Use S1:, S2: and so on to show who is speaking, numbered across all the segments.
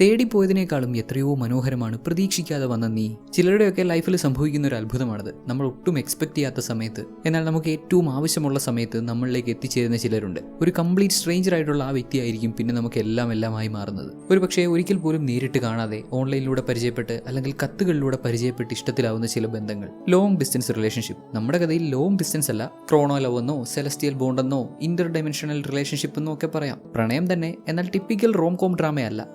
S1: തേടിപ്പോയതിനേക്കാളും എത്രയോ മനോഹരമാണ് പ്രതീക്ഷിക്കാതെ വന്ന നീ. ചിലരുടെയൊക്കെ ലൈഫിൽ സംഭവിക്കുന്ന ഒരു അത്ഭുതമാണത്. നമ്മൾ ഒട്ടും എക്സ്പെക്ട് ചെയ്യാത്ത സമയത്ത്. എന്നാൽ നമുക്ക് ഏറ്റവും ആവശ്യമുള്ള സമയത്ത് നമ്മളിലേക്ക് എത്തിച്ചേരുന്ന ചിലരുണ്ട്. ഒരു കംപ്ലീറ്റ് സ്ട്രേഞ്ചർ ആയിട്ടുള്ള ആ വ്യക്തിയായിരിക്കും പിന്നെ നമുക്ക് എല്ലാം എല്ലാമായി മാറുന്നത്. ഒരു പക്ഷേ ഒരിക്കൽ പോലും നേരിട്ട് കാണാതെ ഓൺലൈനിലൂടെ പരിചയപ്പെട്ട് അല്ലെങ്കിൽ കത്തുകളിലൂടെ പരിചയപ്പെട്ട് ഇഷ്ടത്തിലാവുന്ന ചില ബന്ധങ്ങൾ. ലോങ് ഡിസ്റ്റൻസ് റിലേഷൻഷിപ്പ് നമ്മുടെ കഥയിൽ ലോങ് ഡിസ്റ്റൻസ് അല്ല ക്രോണോ ലവ് എന്നോ സെലസ്റ്റിയൽ ബോണ്ടെന്നോ ഇന്റർ ഡൈമെൻഷണൽ റിലേഷൻഷിപ്പ് എന്നോ ഒക്കെ പറയാം. പ്രണയം തന്നെ എന്നാൽ ടിപ്പിക്കൽ റോം കോം ഡ്രാമയല്ല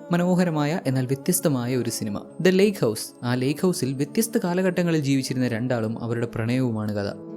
S1: മനോഹരമായ എന്നാൽ വ്യത്യസ്തമായ ഒരു സിനിമ. ദ ലേക്ക് ഹൗസ് ആ ലേക്ക് ഹൗസിൽ വ്യത്യസ്ത കാലഘട്ടങ്ങളിൽ ജീവിച്ചിരുന്ന രണ്ടാളും അവരുടെ പ്രണയവുമാണ് കഥ.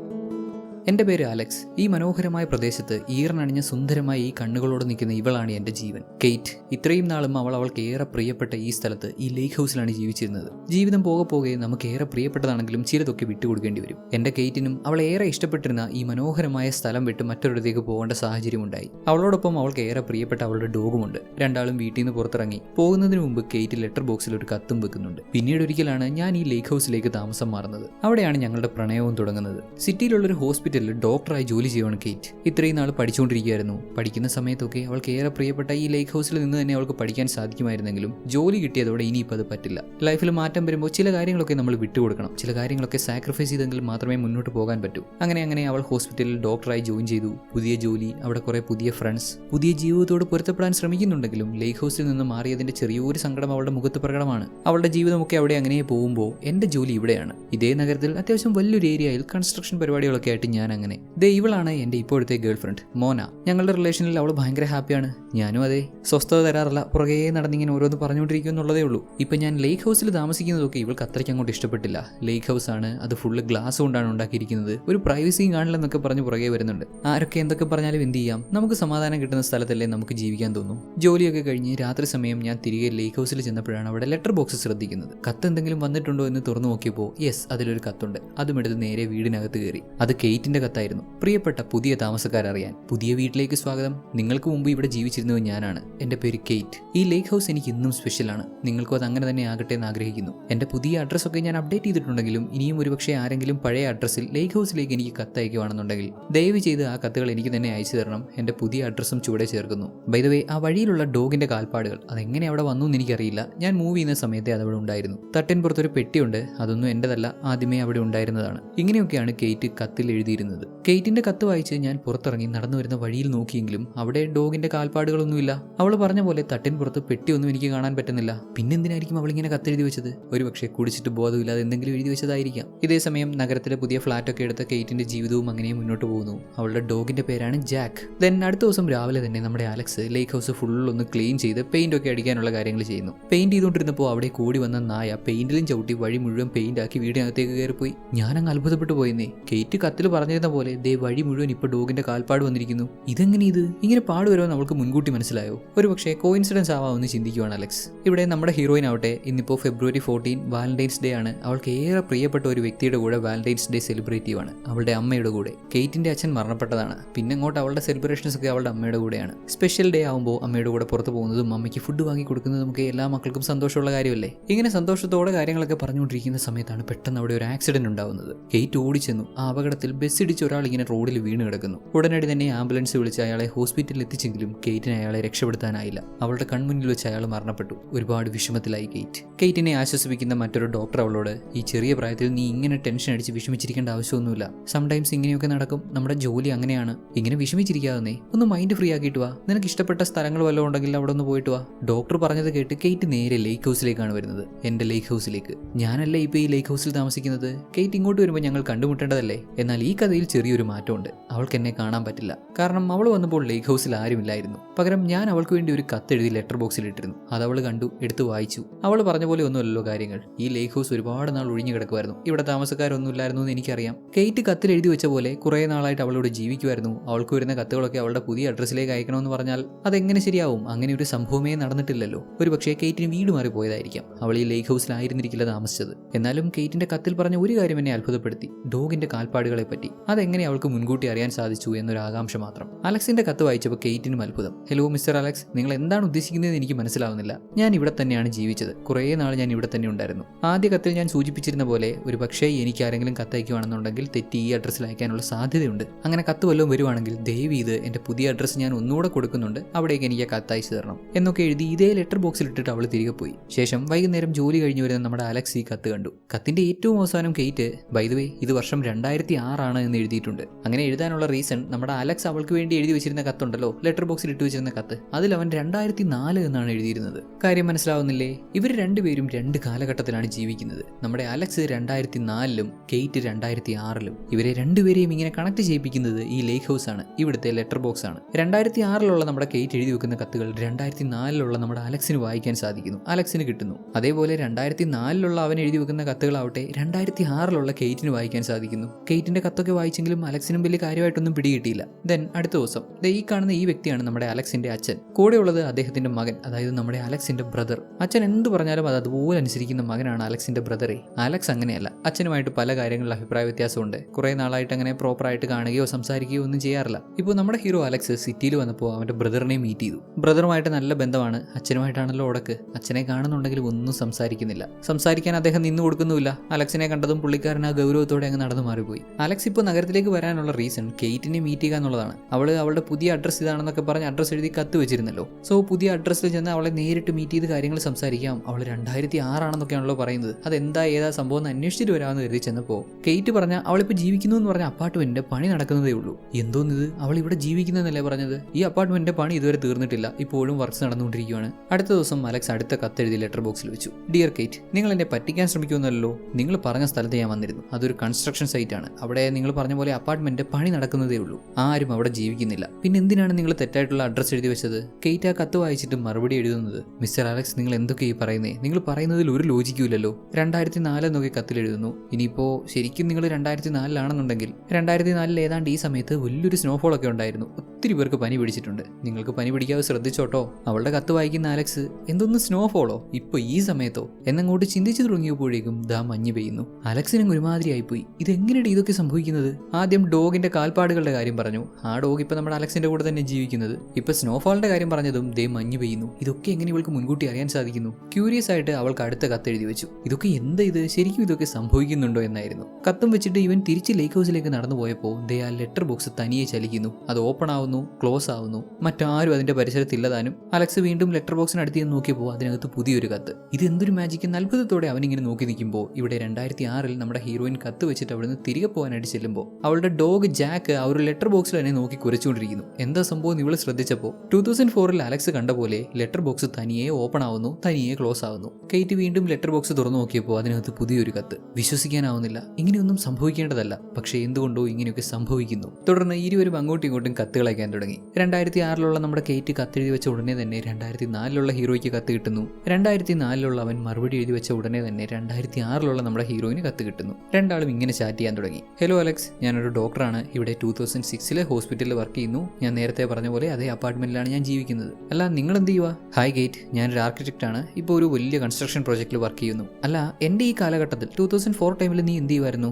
S1: എന്റെ പേര് അലക്സ്. ഈ മനോഹരമായ പ്രദേശത്ത് ഈറനണിഞ്ഞ സുന്ദരമായി ഈ കണ്ണുകളോട് നിൽക്കുന്ന ഇവളാണ് എന്റെ ജീവൻ. കെയ്റ്റ് ഇത്രയും നാളും അവൾ അവൾക്ക് ഏറെ പ്രിയപ്പെട്ട ഈ സ്ഥലത്ത് ഈ ലേക്ക് ഹൗസിലാണ് ജീവിച്ചിരുന്നത്. ജീവിതം പോകെ പോകെ നമുക്ക് ഏറെ പ്രിയപ്പെട്ടതാണെങ്കിലും ചിലതൊക്കെ വിട്ടുകൊടുക്കേണ്ടി വരും. എന്റെ കെയ്റ്റിനും അവൾ ഏറെ ഇഷ്ടപ്പെട്ടിരുന്ന ഈ മനോഹരമായ സ്ഥലം വിട്ട് മറ്റൊരിടത്തേക്ക് പോകേണ്ട സാഹചര്യമുണ്ടായി. അവളോടൊപ്പം അവൾക്ക് ഏറെ പ്രിയപ്പെട്ട അവളുടെ ഡോഗുമുണ്ട്. രണ്ടാളും വീട്ടിൽ നിന്ന് പുറത്തിറങ്ങി. പോകുന്നതിന് മുമ്പ് കെയ്റ്റ് ലെറ്റർ ബോക്സിൽ ഒരു കത്തും വെക്കുന്നുണ്ട്. പിന്നീട് ഒരിക്കലാണ് ഞാൻ ഈ ലേക്ക് ഹൗസിലേക്ക് താമസം മാറുന്നത്. അവിടെയാണ് ഞങ്ങളുടെ പ്രണയവും തുടങ്ങുന്നത്. സിറ്റിയിലുള്ള ഒരു ഹോസ്പിറ്റലിൽ ഡോക്ടറായി ജോലി ചെയ്യുവാണ് കേറ്റ് ഇത്രയും നാൾ പഠിച്ചുകൊണ്ടിരിക്കുകയായിരുന്നു. പഠിക്കുന്ന സമയത്തൊക്കെ അവൾക്ക് ഏറെ പ്രിയപ്പെട്ട ഈ ലേക്ക് ഹൗസിൽ നിന്ന് തന്നെ അവൾക്ക് പഠിക്കാൻ സാധിക്കുമായിരുന്നെങ്കിലും ജോലി കിട്ടിയതോടെ ഇനിയിപ്പോൾ അത് പറ്റില്ല. ലൈഫിൽ മാറ്റം വരുമ്പോൾ ചില കാര്യങ്ങളൊക്കെ നമ്മൾ വിട്ടുകൊടുക്കണം. ചില കാര്യങ്ങളൊക്കെ സാക്രിഫൈസ് ചെയ്തെങ്കിൽ മാത്രമേ മുന്നോട്ട് പോകാൻ പറ്റൂ. അങ്ങനെ അങ്ങനെ അവൾ ഹോസ്പിറ്റലിൽ ഡോക്ടറായി ജോയിൻ ചെയ്തു. പുതിയ ജോലി അവിടെ കുറേ പുതിയ ഫ്രണ്ട്സ് പുതിയ ജീവിതത്തോട് പൊരുത്തപ്പെടാൻ ശ്രമിക്കുന്നുണ്ടെങ്കിലും ലേക്ക് ഹൗസിൽ നിന്ന് മാറിയതിന്റെ ചെറിയൊരു സങ്കടം അവളുടെ മുഖത്ത് പ്രകടമാണ്. അവളുടെ ജീവിതമൊക്കെ അവിടെ അങ്ങനെ പോകുമ്പോൾ എന്റെ ജോലി ഇവിടെയാണ്. ഇതേ നഗരത്തിൽ അത്യാവശ്യം വലിയൊരു ഏരിയയിൽ കൺസ്ട്രക്ഷൻ പരിപാടികളൊക്കെ ആയിട്ട് ഞാൻ അങ്ങനെ ദേ ഇവളാണ് എന്റെ ഇപ്പോഴത്തെ ഗേൾ ഫ്രണ്ട് മോന. ഞങ്ങളുടെ റിലേഷനിൽ അവൾ ഭയങ്കര ഹാപ്പിയാണ്. ഞാനും അതെ. സ്വസ്ഥത തരാറില്ല പുറകെ നടന്നിങ്ങനെ ഓരോന്ന് പറഞ്ഞുകൊണ്ടിരിക്കും എന്നുള്ളതേ ഉള്ളൂ. ഇപ്പൊ ഞാൻ ലേക്ക് ഹൗസിൽ താമസിക്കുന്നതൊക്കെ ഇവൾക്ക് അത്രയ്ക്ക് അങ്ങോട്ട് ഇഷ്ടപ്പെട്ടില്ല. ലേക്ക് ഹൗസ് ആണ് അത് ഫുള്ള് ഗ്ലാസ് കൊണ്ടാണ് ഉണ്ടാക്കിയിരിക്കുന്നത്. ഒരു പ്രൈവസിയും കാണില്ലെന്നൊക്കെ പറഞ്ഞ് പുറകെ വരുന്നുണ്ട്. ആരൊക്കെ എന്തൊക്കെ പറഞ്ഞാലും എന്ത് ചെയ്യാം? നമുക്ക് സമാധാനം കിട്ടുന്ന സ്ഥലത്തല്ലേ നമുക്ക് ജീവിക്കാൻ തോന്നും. ജോലിയൊക്കെ കഴിഞ്ഞ് രാത്രി സമയം ഞാൻ തിരികെ ലേക്ക് ഹൗസിൽ ചെന്നപ്പോഴാണ് അവിടെ ലെറ്റർ ബോക്സ് ശ്രദ്ധിക്കുന്നത്. കത്ത് എന്തെങ്കിലും വന്നിട്ടുണ്ടോ എന്ന് തുറന്നു നോക്കിയപ്പോൾ യെസ് അതിലൊരു കത്തുണ്ട്. അതും എടുത്ത് നേരെ വീടിനകത്ത് കയറി. അത് കെയ്റ്റിന്റെ കത്തായിരുന്നു. പ്രിയപ്പെട്ട പുതിയ താമസക്കാരറിയാൻ പുതിയ വീട്ടിലേക്ക് സ്വാഗതം. നിങ്ങൾക്ക് മുമ്പ് ഇവിടെ ജീവിച്ചിരുന്നത് ഞാനാണ്. എന്റെ പേര് കെയ്റ്റ്. ഈ ലേക്ക് ഹൗസ് എനിക്ക് ഇന്നും സ്പെഷ്യലാണ് നിങ്ങൾക്കും അത് അങ്ങനെ തന്നെ ആകട്ടെ എന്ന് ആഗ്രഹിക്കുന്നു. എന്റെ പുതിയ അഡ്രസ്സ് ഒക്കെ ഞാൻ അപ്ഡേറ്റ് ചെയ്തിട്ടുണ്ടെങ്കിലും ഇനിയും ഒരുപക്ഷെ ആരെങ്കിലും പഴയ അഡ്രസ്സിൽ ലേക്ക് ഹൗസിലേക്ക് എനിക്ക് കത്ത് അയക്കുവാണെന്നുണ്ടെങ്കിൽ ദയവ് ചെയ്ത് ആ കത്തുകൾ എനിക്ക് തന്നെ അയച്ചു തരണം. എന്റെ പുതിയ അഡ്രസ്സും ചുവടെ ചേർക്കുന്നു. ബൈ ദ വേ ആ വഴിയിലുള്ള ഡോഗിന്റെ കാൽപ്പാടുകൾ അതെങ്ങനെ അവിടെ വന്നു എന്ന് എനിക്കറിയില്ല. ഞാൻ മൂവ് ചെയ്യുന്ന സമയത്തെ അതവിടെ ഉണ്ടായിരുന്നു. തട്ടിൻ പുറത്തൊരു പെട്ടിയുണ്ട്. അതൊന്നും എന്റെതല്ല. ആദ്യമേ അവിടെ ഉണ്ടായിരുന്നതാണ്. ഇങ്ങനെയൊക്കെയാണ് കെയ്റ്റ് കത്തിൽ എഴുതിയിരുന്നത് കെയ്റ്റിന്റെ കത്ത് വായിച്ച് ഞാൻ പുറത്തിറങ്ങി നടന്നു വരുന്ന വഴിയിൽ നോക്കിയെങ്കിലും അവിടെ ഡോഗിന്റെ കാൽപ്പാടുകളൊന്നുമില്ല. അവൾ പറഞ്ഞ പോലെ തട്ടിൻ പുറത്ത് പെട്ടിയൊന്നും എനിക്ക് കാണാൻ പറ്റുന്നില്ല. പിന്നെന്തിനായിരിക്കും അവൾ ഇങ്ങനെ കത്തെഴുതി വെച്ചത്? ഒരുപക്ഷെ കുടിച്ചിട്ട് ബോധമില്ലാതെ എന്തെങ്കിലും എഴുതി വെച്ചതായിരിക്കാം. ഇതേസമയം നഗരത്തിലെ പുതിയ ഫ്ളാറ്റൊക്കെ എടുത്ത കെയ്റ്റിന്റെ ജീവിതവും അങ്ങനെ മുന്നോട്ട് പോകുന്നു. അവളുടെ ഡോഗിന്റെ പേരാണ് ജാക്ക്. ദെൻ അടുത്ത ദിവസം രാവിലെ തന്നെ നമ്മുടെ അലക്സ് ലേക്ക് ഹൗസ് ഫുൾ ഒന്ന് ക്ലീൻ ചെയ്ത് പെയിന്റ് ഒക്കെ അടിക്കാനുള്ള കാര്യങ്ങൾ ചെയ്യുന്നു. പെയിന്റ് ചെയ്തുകൊണ്ടിരുന്നപ്പോൾ അവിടെ കൂടി വന്ന നായ പെയിന്റിലും ചവിട്ടി വഴി മുഴുവൻ പെയിന്റ് ആക്കി വീടിനകത്തേക്ക് കയറിപ്പോയി. ഞാനങ്ങ് അത്ഭുതപ്പെട്ടു പോയെന്നേ. കെയ്റ്റ് കത്തിൽ പറഞ്ഞിരുന്ന പോലെ ദേ വഴി മുഴുവൻ ഇപ്പൊ ഡോഗിന്റെ കാൽപ്പാട് വന്നിരിക്കുന്നു. ഇതെങ്ങനെ ഇത്? ഇങ്ങനെ പാട് വരുമോ അവൾക്ക് മുൻകൂട്ടി മനസ്സിലായോ? ഒരു പക്ഷേ കോയിൻസിഡൻസ് ആവാമെന്ന് ചിന്തിക്കുവാണ് അലക്സ്. ഇവിടെ നമ്മുടെ ഹീറോയിൻ ആവട്ടെ ഇന്നിപ്പോൾ ഫെബ്രുവരി ഫോർട്ടീൻ വാലന്റൈൻസ് ഡേ ആണ്. അവൾക്ക് ഏറെ പ്രിയപ്പെട്ട ഒരു വ്യക്തിയുടെ കൂടെ വാലന്റൈൻസ് ഡേ സെലിബ്രേറ്റ് ചെയ്യുവാണ്. അവളുടെ അമ്മയുടെ കൂടെ. കെയ്റ്റിന്റെ അച്ഛൻ മരണപ്പെട്ടതാണ്. പിന്നെ അങ്ങോട്ട് അവളുടെ സെലിബ്രേഷൻസ് ഒക്കെ അവളുടെ അമ്മയുടെ കൂടെയാണ്. സ്പെഷ്യൽ ഡേ ആവുമ്പോൾ അമ്മയുടെ കൂടെ പുറത്തു പോകുന്നതും അമ്മയ്ക്ക് ഫുഡ് വാങ്ങി കൊടുക്കുന്നതും ഒക്കെ എല്ലാ മക്കൾക്കും സന്തോഷമുള്ള കാര്യമല്ലേ? ഇങ്ങനെ സന്തോഷത്തോടെ കാര്യങ്ങളൊക്കെ പറഞ്ഞുകൊണ്ടിരിക്കുന്ന സമയത്താണ് പെട്ടെന്ന് അവിടെ ഒരു ആക്സിഡന്റ് ഉണ്ടാവുന്നത്. കെയ്റ്റ് ഓടിച്ചെന്നു. ആ അപകടത്തിൽ ബസ് ഇടിച്ച് ഒരാൾ ഇങ്ങനെ റോഡിൽ വീണ് കിടക്കുന്നു. ഉടനടി തന്നെ ആംബുലൻസ് വിളിച്ച് അയാളെ ഹോസ്പിറ്റലിൽ എത്തിച്ചെങ്കിലും കെയ്റ്റിന് അയാളെ രക്ഷപ്പെടുത്താനായില്ല. അവളുടെ കൺമുന്നിൽ വെച്ച് അയാൾ മരണപ്പെട്ടു. ഒരുപാട് വിഷമത്തിലായി കെയ്റ്റ് കെയ്റ്റിനെ ആശ്വസിപ്പിക്കുന്ന മറ്റൊരു ഡോക്ടർ അവളോട് ഈ ചെറിയ പ്രായത്തിൽ നീ ഇങ്ങനെ ടെൻഷൻ അടിച്ച് വിഷമിച്ചിരിക്കേണ്ട ആവശ്യമൊന്നുമില്ല. സംടൈംസ് ഇങ്ങനെയൊക്കെ നടക്കും. നമ്മുടെ ജോലി അങ്ങനെയാണ്. ഇങ്ങനെ വിഷമിച്ചിരിക്കാതെ ഒന്ന് മൈൻഡ് ഫ്രീ ആക്കിയിട്ട് വാ. നിനക്ക് ഇഷ്ടപ്പെട്ട സ്ഥലങ്ങൾ വല്ലതും ഉണ്ടെങ്കിൽ അവിടെ ഒന്ന് പോയിട്ട് വാ. ഡോക്ടർ പറഞ്ഞത് കേട്ട് കെയ്റ്റ് നേരെ ലേക്ക് ഹൗസിലേക്കാണ് വരുന്നത്. എന്റെ ലേക്ക് ഹൗസിലേക്ക് ഞാനല്ലേ ഇപ്പൊ ഈ ലേക്ക് ഹൗസിൽ താമസിക്കുന്നത്? കെയ്റ്റ് ഇങ്ങോട്ട് വരുമ്പോൾ ഞങ്ങൾ കണ്ടുമുട്ടേണ്ടതല്ലേ? എന്നാൽ ഈ കഥയിൽ ചെറിയൊരു മാറ്റമുണ്ട്. അവൾക്ക് എന്നെ കാണാൻ പറ്റില്ല. കാരണം അവൾ വന്നപ്പോൾ ലേക്ക് ഹൗസിൽ ആരുമില്ലായിരുന്നു. പകരം ഞാൻ അവൾക്ക് വേണ്ടി ഒരു കത്തെഴുതി ലെറ്റർ ബോക്സിൽ ഇട്ടിരുന്നു. അത് അവൾ കണ്ടു എടുത്തു വായിച്ചു. അവൾ പറഞ്ഞ പോലെ ഒന്നുമല്ലല്ലോ കാര്യങ്ങൾ. ഈ ലേക്ക് ഹൗസ് ഒരുപാട് നാൾ ഒഴിഞ്ഞു കിടക്കുമായിരുന്നു. ഇവിടെ താമസക്കാരൊന്നും ഇല്ലായിരുന്നു എന്ന് എനിക്കറിയാം. കെയ്റ്റ് കത്തിൽ എഴുതി വെച്ച പോലെ കുറേ നാളായിട്ട് അവളോട് ജീവിക്കുമായിരുന്നു. അവൾക്ക് വരുന്ന കത്തുകളൊക്കെ അവളുടെ പുതിയ അഡ്രസ്സിലേക്ക് അയക്കണമെന്ന് പറഞ്ഞാൽ അതെങ്ങനെ ശരിയാവും? അങ്ങനെ ഒരു സംഭവമേ നടന്നിട്ടില്ലല്ലോ. ഒരു പക്ഷേ കെയ്റ്റിന് വീട് മാറി പോയതായിരിക്കാം അവൾ ഈ ലേക്ക് ഹൗസിലായിരുന്നിരിക്കില്ല താമസിച്ചത്. എന്നാലും കെയ്റ്റിന്റെ കത്തിൽ പറഞ്ഞ ഒരു കാര്യം എന്നെ അത്ഭുതപ്പെടുത്തി. ഡോഗിന്റെ കാൽപ്പാടുകളെ പറ്റി അതെങ്ങനെ അവൾക്ക് മുൻകൂട്ടി അറിയാൻ സാധിച്ചു എന്നൊരു ആകാംക്ഷ മാത്രം. അലക്സിന്റെ കത്ത് വായിച്ചപ്പോൾ കെയ്റ്റിനും അത്ഭുതം. Hello Mister Alex. നിങ്ങൾ എന്താണ് ഉദ്ദേശിക്കുന്നത് എനിക്ക് മനസ്സിലാവുന്നില്ല. ഞാൻ ഇവിടെ തന്നെയാണ് ജീവിച്ചത്. കുറേ നാൾ ഞാൻ ഇവിടെ തന്നെ ഉണ്ടായിരുന്നു. ആദ്യ കത്തിൽ ഞാൻ സൂചിപ്പിച്ചിരുന്ന പോലെ ഒരു പക്ഷേ എനിക്ക് ആരെങ്കിലും കത്തയക്കുവാണെന്നുണ്ടെങ്കിൽ തെറ്റി ഈ അഡ്രസ്സിൽ അയക്കാനുള്ള സാധ്യതയുണ്ട്. അങ്ങനെ കത്ത് വല്ലതും വരുവാണെങ്കിൽ ദയവ് ഇത് എന്റെ പുതിയ അഡ്രസ്സ് ഞാൻ ഒന്നുകൂടെ കൊടുക്കുന്നുണ്ട്. അവിടേക്ക് എനിക്ക് കത്ത് അയച്ചു തരണം. എന്നൊക്കെ എഴുതി ഇതേ ലെറ്റർ ബോക്സിൽ ഇട്ടിട്ട് അവൾ തിരികെ പോയി. ശേഷം വൈകുന്നേരം ജോലി കഴിഞ്ഞു വരുന്ന നമ്മുടെ അലക്സ് ഈ കത്ത് കണ്ടു. കത്തിന്റെ ഏറ്റവും അവസാനം കെയ്റ്റ് വേ ഇത് വർഷം രണ്ടായിരത്തി ആറാണ് എന്ന് എഴുതിയിട്ടുണ്ട്. അങ്ങനെ എഴുതാനുള്ള റീസൺ നമ്മുടെ അലക്സ് അവൾക്ക് വേണ്ടി എഴുതി വെച്ചിരുന്ന കത്തുണ്ടല്ലോ. ലെറ്റർ ബോക്സിൽ ഇട്ട് വെച്ചിരുന്ന കത്ത്. അതിൽ അവൻ രണ്ടായിരത്തി നാല് എന്നാണ് എഴുതിയിരുന്നത്. കാര്യം മനസ്സിലാവുന്നില്ലേ? ഇവർ രണ്ടുപേരും രണ്ട് കാലഘട്ടത്തിലാണ് ജീവിക്കുന്നത്. നമ്മുടെ അലക്സ് രണ്ടായിരത്തി നാലിലും കെയ്റ്റ് രണ്ടായിരത്തി ആറിലും ഇവരെ രണ്ടുപേരെയും ഇങ്ങനെ കണക്ട് ചെയ്യിപ്പിക്കുന്നത് ഈ ലേക്ക് ഹൗസ് ആണ്. ഇവിടുത്തെ ലെറ്റർ ബോക്സ് ആണ്. രണ്ടായിരത്തി ആറിലുള്ള നമ്മുടെ കെയ്റ്റ് എഴുതി വെക്കുന്ന കത്തുകൾ രണ്ടായിരത്തി നാലിലുള്ള നമ്മുടെ അലക്സിന് വായിക്കാൻ സാധിക്കുന്നു. അലക്സിന് കിട്ടുന്നു. അതേപോലെ രണ്ടായിരത്തി നാലിലുള്ള അവൻ എഴുതി വെക്കുന്ന കത്തുകളാവട്ടെ രണ്ടായിരത്തി ആറിലുള്ള കെയ്റ്റിന് വായിക്കാൻ സാധിക്കുന്നു. കെയ്റ്റിന്റെ കത്തൊക്കെ വായിച്ചെങ്കിലും അലക്സിനും വലിയ കാര്യമായിട്ടൊന്നും പിടികിട്ടിയില്ല. ദെൻ അടുത്ത ദിവസം ഈ കാണുന്ന ഈ വ്യക്തിയാണ് നമ്മുടെ അലക്സിന്റെ അച്ഛൻ. കൂടെയുള്ളത് അദ്ദേഹത്തിന്റെ മകൻ അതായത് നമ്മുടെ അലക്സിന്റെ ബ്രദർ അച്ഛൻ എന്ത് പറഞ്ഞാലും അത് അതുപോലെ അനുസരിക്കുന്ന മകനാണ് അലക്സിന്റെ ബ്രദറെ അലക്സ് അങ്ങനെയല്ല. അച്ഛനുമായിട്ട് പല കാര്യങ്ങളിൽ അഭിപ്രായ വ്യത്യാസമുണ്ട്. കുറെ നാളായിട്ട് അങ്ങനെ പ്രോപ്പറായിട്ട് കാണുകയോ സംസാരിക്കുകയോ ഒന്നും ചെയ്യാറില്ല. ഇപ്പോൾ നമ്മുടെ ഹീറോ അലക്സ് സിറ്റിയിൽ വന്നപ്പോൾ അവന്റെ ബ്രദറിനെ മീറ്റ് ചെയ്തു. ബ്രദറുമായിട്ട് നല്ല ബന്ധമാണ്. അച്ഛനുമായിട്ടാണല്ലോ ഉടക്ക്. അച്ഛനെ കാണുന്നുണ്ടെങ്കിലും ഒന്നും സംസാരിക്കുന്നില്ല. സംസാരിക്കാൻ അദ്ദേഹം നിന്നു കൊടുക്കുന്നുമില്ല. അലക്സിനെ കണ്ടതും പുള്ളിക്കാരൻ ആ ഗൗരവത്തോടെ അങ്ങ് നടന്നു മാറിപ്പോയി. അലക്സ് ഇപ്പോൾ നഗരത്തിലേക്ക് വരാനുള്ള റീസൺ കെയ്റ്റിനെ മീറ്റ് ചെയ്യുക എന്നുള്ളതാണ്. അവൾ അവളുടെ പുതിയ അഡ്രസ്സ് ഇതാണെന്നൊക്കെ പറഞ്ഞ് അഡ്രസ്സ് എഴുതി കത്ത് വെച്ചിരുന്നല്ലോ. സോ പുതിയ അഡ്രസ്സിൽ ചെന്ന് അവളെ നേരിട്ട് മീറ്റ് ചെയ്ത് കാര്യങ്ങൾ സംസാരിക്കാം. അവൾ രണ്ടായിരത്തി ആറാണെന്നൊക്കെയാണല്ലോ പറയുന്നത്. അതെന്താ ഏതാ സംഭവം എന്ന് അന്വേഷിച്ചിട്ട് വരാമെന്ന് കരുതി ചെന്നപ്പോൾ കെയ്റ്റ് പറഞ്ഞ അവളിപ്പോൾ ജീവിക്കുന്നു എന്ന് പറഞ്ഞ അപ്പാർട്ട്മെന്റിന്റെ പണി നടക്കുന്നതേ ഉള്ളൂ. എന്തോന്നിത്? അവൾ ഇവിടെ ജീവിക്കുന്നതെന്നല്ലേ പറഞ്ഞത്? ഈ അപ്പാർട്ട്മെന്റിന്റെ പണി ഇതുവരെ തീർന്നിട്ടില്ല. ഇപ്പോഴും വർക്ക്സ് നടന്നുകൊണ്ടിരിക്കുകയാണ് അടുത്ത ദിവസം അലക്സ് അടുത്ത കത്തെഴുതി ലെറ്റർ ബോക്സിൽ വെച്ചു. ഡിയർ കെയ്റ്റ് നിങ്ങൾ എന്നെ പറ്റിക്കാൻ ശ്രമിക്കുമെന്നല്ലോ. നിങ്ങൾ പറഞ്ഞ സ്ഥലത്ത് ഞാൻ വന്നിരുന്നു. അതൊരു കൺസ്ട്രക്ഷൻ സൈറ്റ് ആണ്. അവിടെ നിങ്ങൾ പറഞ്ഞ പോലെ അപ്പാർട്ട്മെന്റ് പണി നടക്കുന്നതേ ഉള്ളൂ. ആരും അവിടെ ജീവിക്കുന്നില്ല. പിന്നെ എന്തിനാണ് നിങ്ങൾ തെറ്റായിട്ടുള്ള അഡ്രസ്സ് എഴുതി വെച്ചത്? കെയ്റ്റ് ആ കത്ത് വായിച്ചിട്ട് മറുപടി എഴുതുന്നത്. മിസ്റ്റർ അലക്സ് നിങ്ങൾ എന്തൊക്കെ ഈ പറയുന്നേ? നിങ്ങൾ പറയുന്നതിൽ ഒരു ലോജിക്കുമില്ലല്ലോ രണ്ടായിരത്തി നാല് എന്നൊക്കെ കത്തിൽ എഴുതുന്നു. ഇനിയിപ്പോൾ ശരിക്കും നിങ്ങൾ രണ്ടായിരത്തി നാലിലാണെന്നുണ്ടെങ്കിൽ രണ്ടായിരത്തി നാലിൽ ഏതാണ്ട് ഈ സമയത്ത് വലിയൊരു സ്നോഫോൾ ഒക്കെ ഉണ്ടായിരുന്നു. ഒത്തിരി പേർക്ക് പനി പിടിച്ചിട്ടുണ്ട്. നിങ്ങൾക്ക് പനി പിടിക്കാതെ ശ്രദ്ധിച്ചോട്ടോ? അവളുടെ കത്ത് വായിക്കുന്ന അലക്സ് എന്തൊന്ന് സ്നോഫോളോ ഇപ്പോൾ ഈ സമയത്തോ? എന്നങ്ങോട്ട് ചിന്തിച്ചു തുടങ്ങിയപ്പോഴേക്കും ദാ മഞ്ഞ് പെയ്യുന്നു. അലക്സിനും ആയിപ്പോയി ഇതെങ്ങനെയാണ് ഇതൊക്കെ സംഭവിക്കുന്നത്? ആദ്യം ഡോഗിന്റെ കാൽപ്പാടുകളുടെ കാര്യം പറഞ്ഞു. ആ ഡോഗ് ഇപ്പൊ നമ്മുടെ അലക്സിന്റെ കൂടെ തന്നെ ജീവിക്കുന്നത്. ഇപ്പൊ സ്നോഫാളിന്റെ കാര്യം പറഞ്ഞതും ദേ മഞ്ഞു പെയ്യുന്നു. ഇതൊക്കെ എങ്ങനെ ഇവൾക്ക് മുൻകൂട്ടി അറിയാൻ സാധിക്കുന്നു? ക്യൂരിയസ് ആയിട്ട് അവൾക്ക് അടുത്ത കത്ത് എഴുതി വെച്ചു. ഇതൊക്കെ എന്താ ഇത്? ശരിക്കും ഇതൊക്കെ സംഭവിക്കുന്നുണ്ടോ എന്നായിരുന്നു. കത്തും വെച്ചിട്ട് ഇവൻ തിരിച്ച് ലേക്ക് ഹൗസിലേക്ക് നടന്നു പോയപ്പോൾ ദേ ആ ലെറ്റർ ബോക്സ് തനിയെ ചലിക്കുന്നു. അത് ഓപ്പൺ ആവുന്നു ക്ലോസ് ആവുന്നു. മറ്റാരും അതിന്റെ പരിസരത്തില്ലതാനും അലക്സ് വീണ്ടും ലെറ്റർ ബോക്സിനടുത്ത് ചെന്ന് നോക്കിയപ്പോൾ അതിനകത്ത് പുതിയൊരു കത്ത്. ഇത് എന്തൊരു മാജിക് എന്ന അത്ഭുതത്തോടെ അവനിങ്ങനെ നോക്കി നിൽക്കുമ്പോൾ ഇവിടെ രണ്ടായിരത്തി ആറിൽ നമ്മുടെ ഹീറോയിൻ കത്ത് വെച്ചിട്ട് അവിടുന്ന് തിരികെ പോകാനായിട്ട് ചെല്ലുമ്പോൾ അവളുടെ ഡോഗ് ജാക്ക് ആ ഒരു ലെറ്റർ ബോക്സിൽ തന്നെ നോക്കി കുരച്ചുകൊണ്ടിരിക്കുന്നു. എന്താ സംഭവം ഇവൾ ശ്രദ്ധിച്ചപ്പോൾ ടൂ തൗസൻഡ് ഫോറിൽ അലക്സ് കണ്ട പോലെ ലെറ്റർ ബോക്സ് തനിയെ ഓപ്പൺ ആവുന്നു തനിയെ ക്ലോസ് ആവുന്നു. കെയ്റ്റ് വീണ്ടും ലെറ്റർ ബോക്സ് തുറന്നു നോക്കിയപ്പോൾ അതിനകത്ത് പുതിയൊരു കത്ത്. വിശ്വസിക്കാനാവുന്നില്ല. ഇങ്ങനെയൊന്നും സംഭവിക്കേണ്ടതല്ല. പക്ഷേ എന്തുകൊണ്ടോ ഇങ്ങനെയൊക്കെ സംഭവിക്കുന്നു. തുടർന്ന് ഇരുവരും അങ്ങോട്ടും ഇങ്ങോട്ടും കത്തുകൾ അയക്കാൻ തുടങ്ങി. രണ്ടായിരത്തി ആറിലുള്ള നമ്മുടെ കെയ്റ്റ് കത്തെഴുതി വെച്ച ഉടനെ തന്നെ രണ്ടായിരത്തി നാലിലുള്ള ഹീറോയ്ക്ക് കത്ത് കിട്ടുന്നു. രണ്ടായിരത്തി നാലിലുള്ള അവൻ മറുപടി എഴുതി വെച്ച ഉടനെ തന്നെ രണ്ടായിരത്തി ആറിലുള്ള നമ്മുടെ ഹീറോയിന് കത്ത് കിട്ടുന്നു. രണ്ടാളും ഇങ്ങനെ ചാറ്റ് ചെയ്യാൻ തുടങ്ങി. ഹലോ അലക്സ് ഞാനൊരു ഡോക്ടറാണ്. ഇവിടെ ടൂ തൗസൻഡ് സിക്സിലെ ഹോസ്പിറ്റലിൽ വർക്ക് ചെയ്യുന്നു. ഞാൻ നേരത്തെ പറഞ്ഞ പോലെ അതേ അപ്പാർട്ട്മെന്റിലാണ് ഞാൻ ജീവിക്കുന്നത്. അല്ല നിങ്ങൾ എന്ത് ചെയ്യുക ഹായ് ഗേറ്റ് ഞാനൊരു ആർക്കിടെക്റ്റ് ആണ്. ഇപ്പോൾ ഒരു വലിയ കൺസ്ട്രക്ഷൻ പ്രോജക്റ്റിൽ വർക്ക് ചെയ്യുന്നു. അല്ല എന്റെ ഈ കാലഘട്ടത്തിൽ ടൂ തൗസൻഡ് ഫോർ ടൈമിൽ നീ എന്ത് ചെയ്യുമായിരുന്നു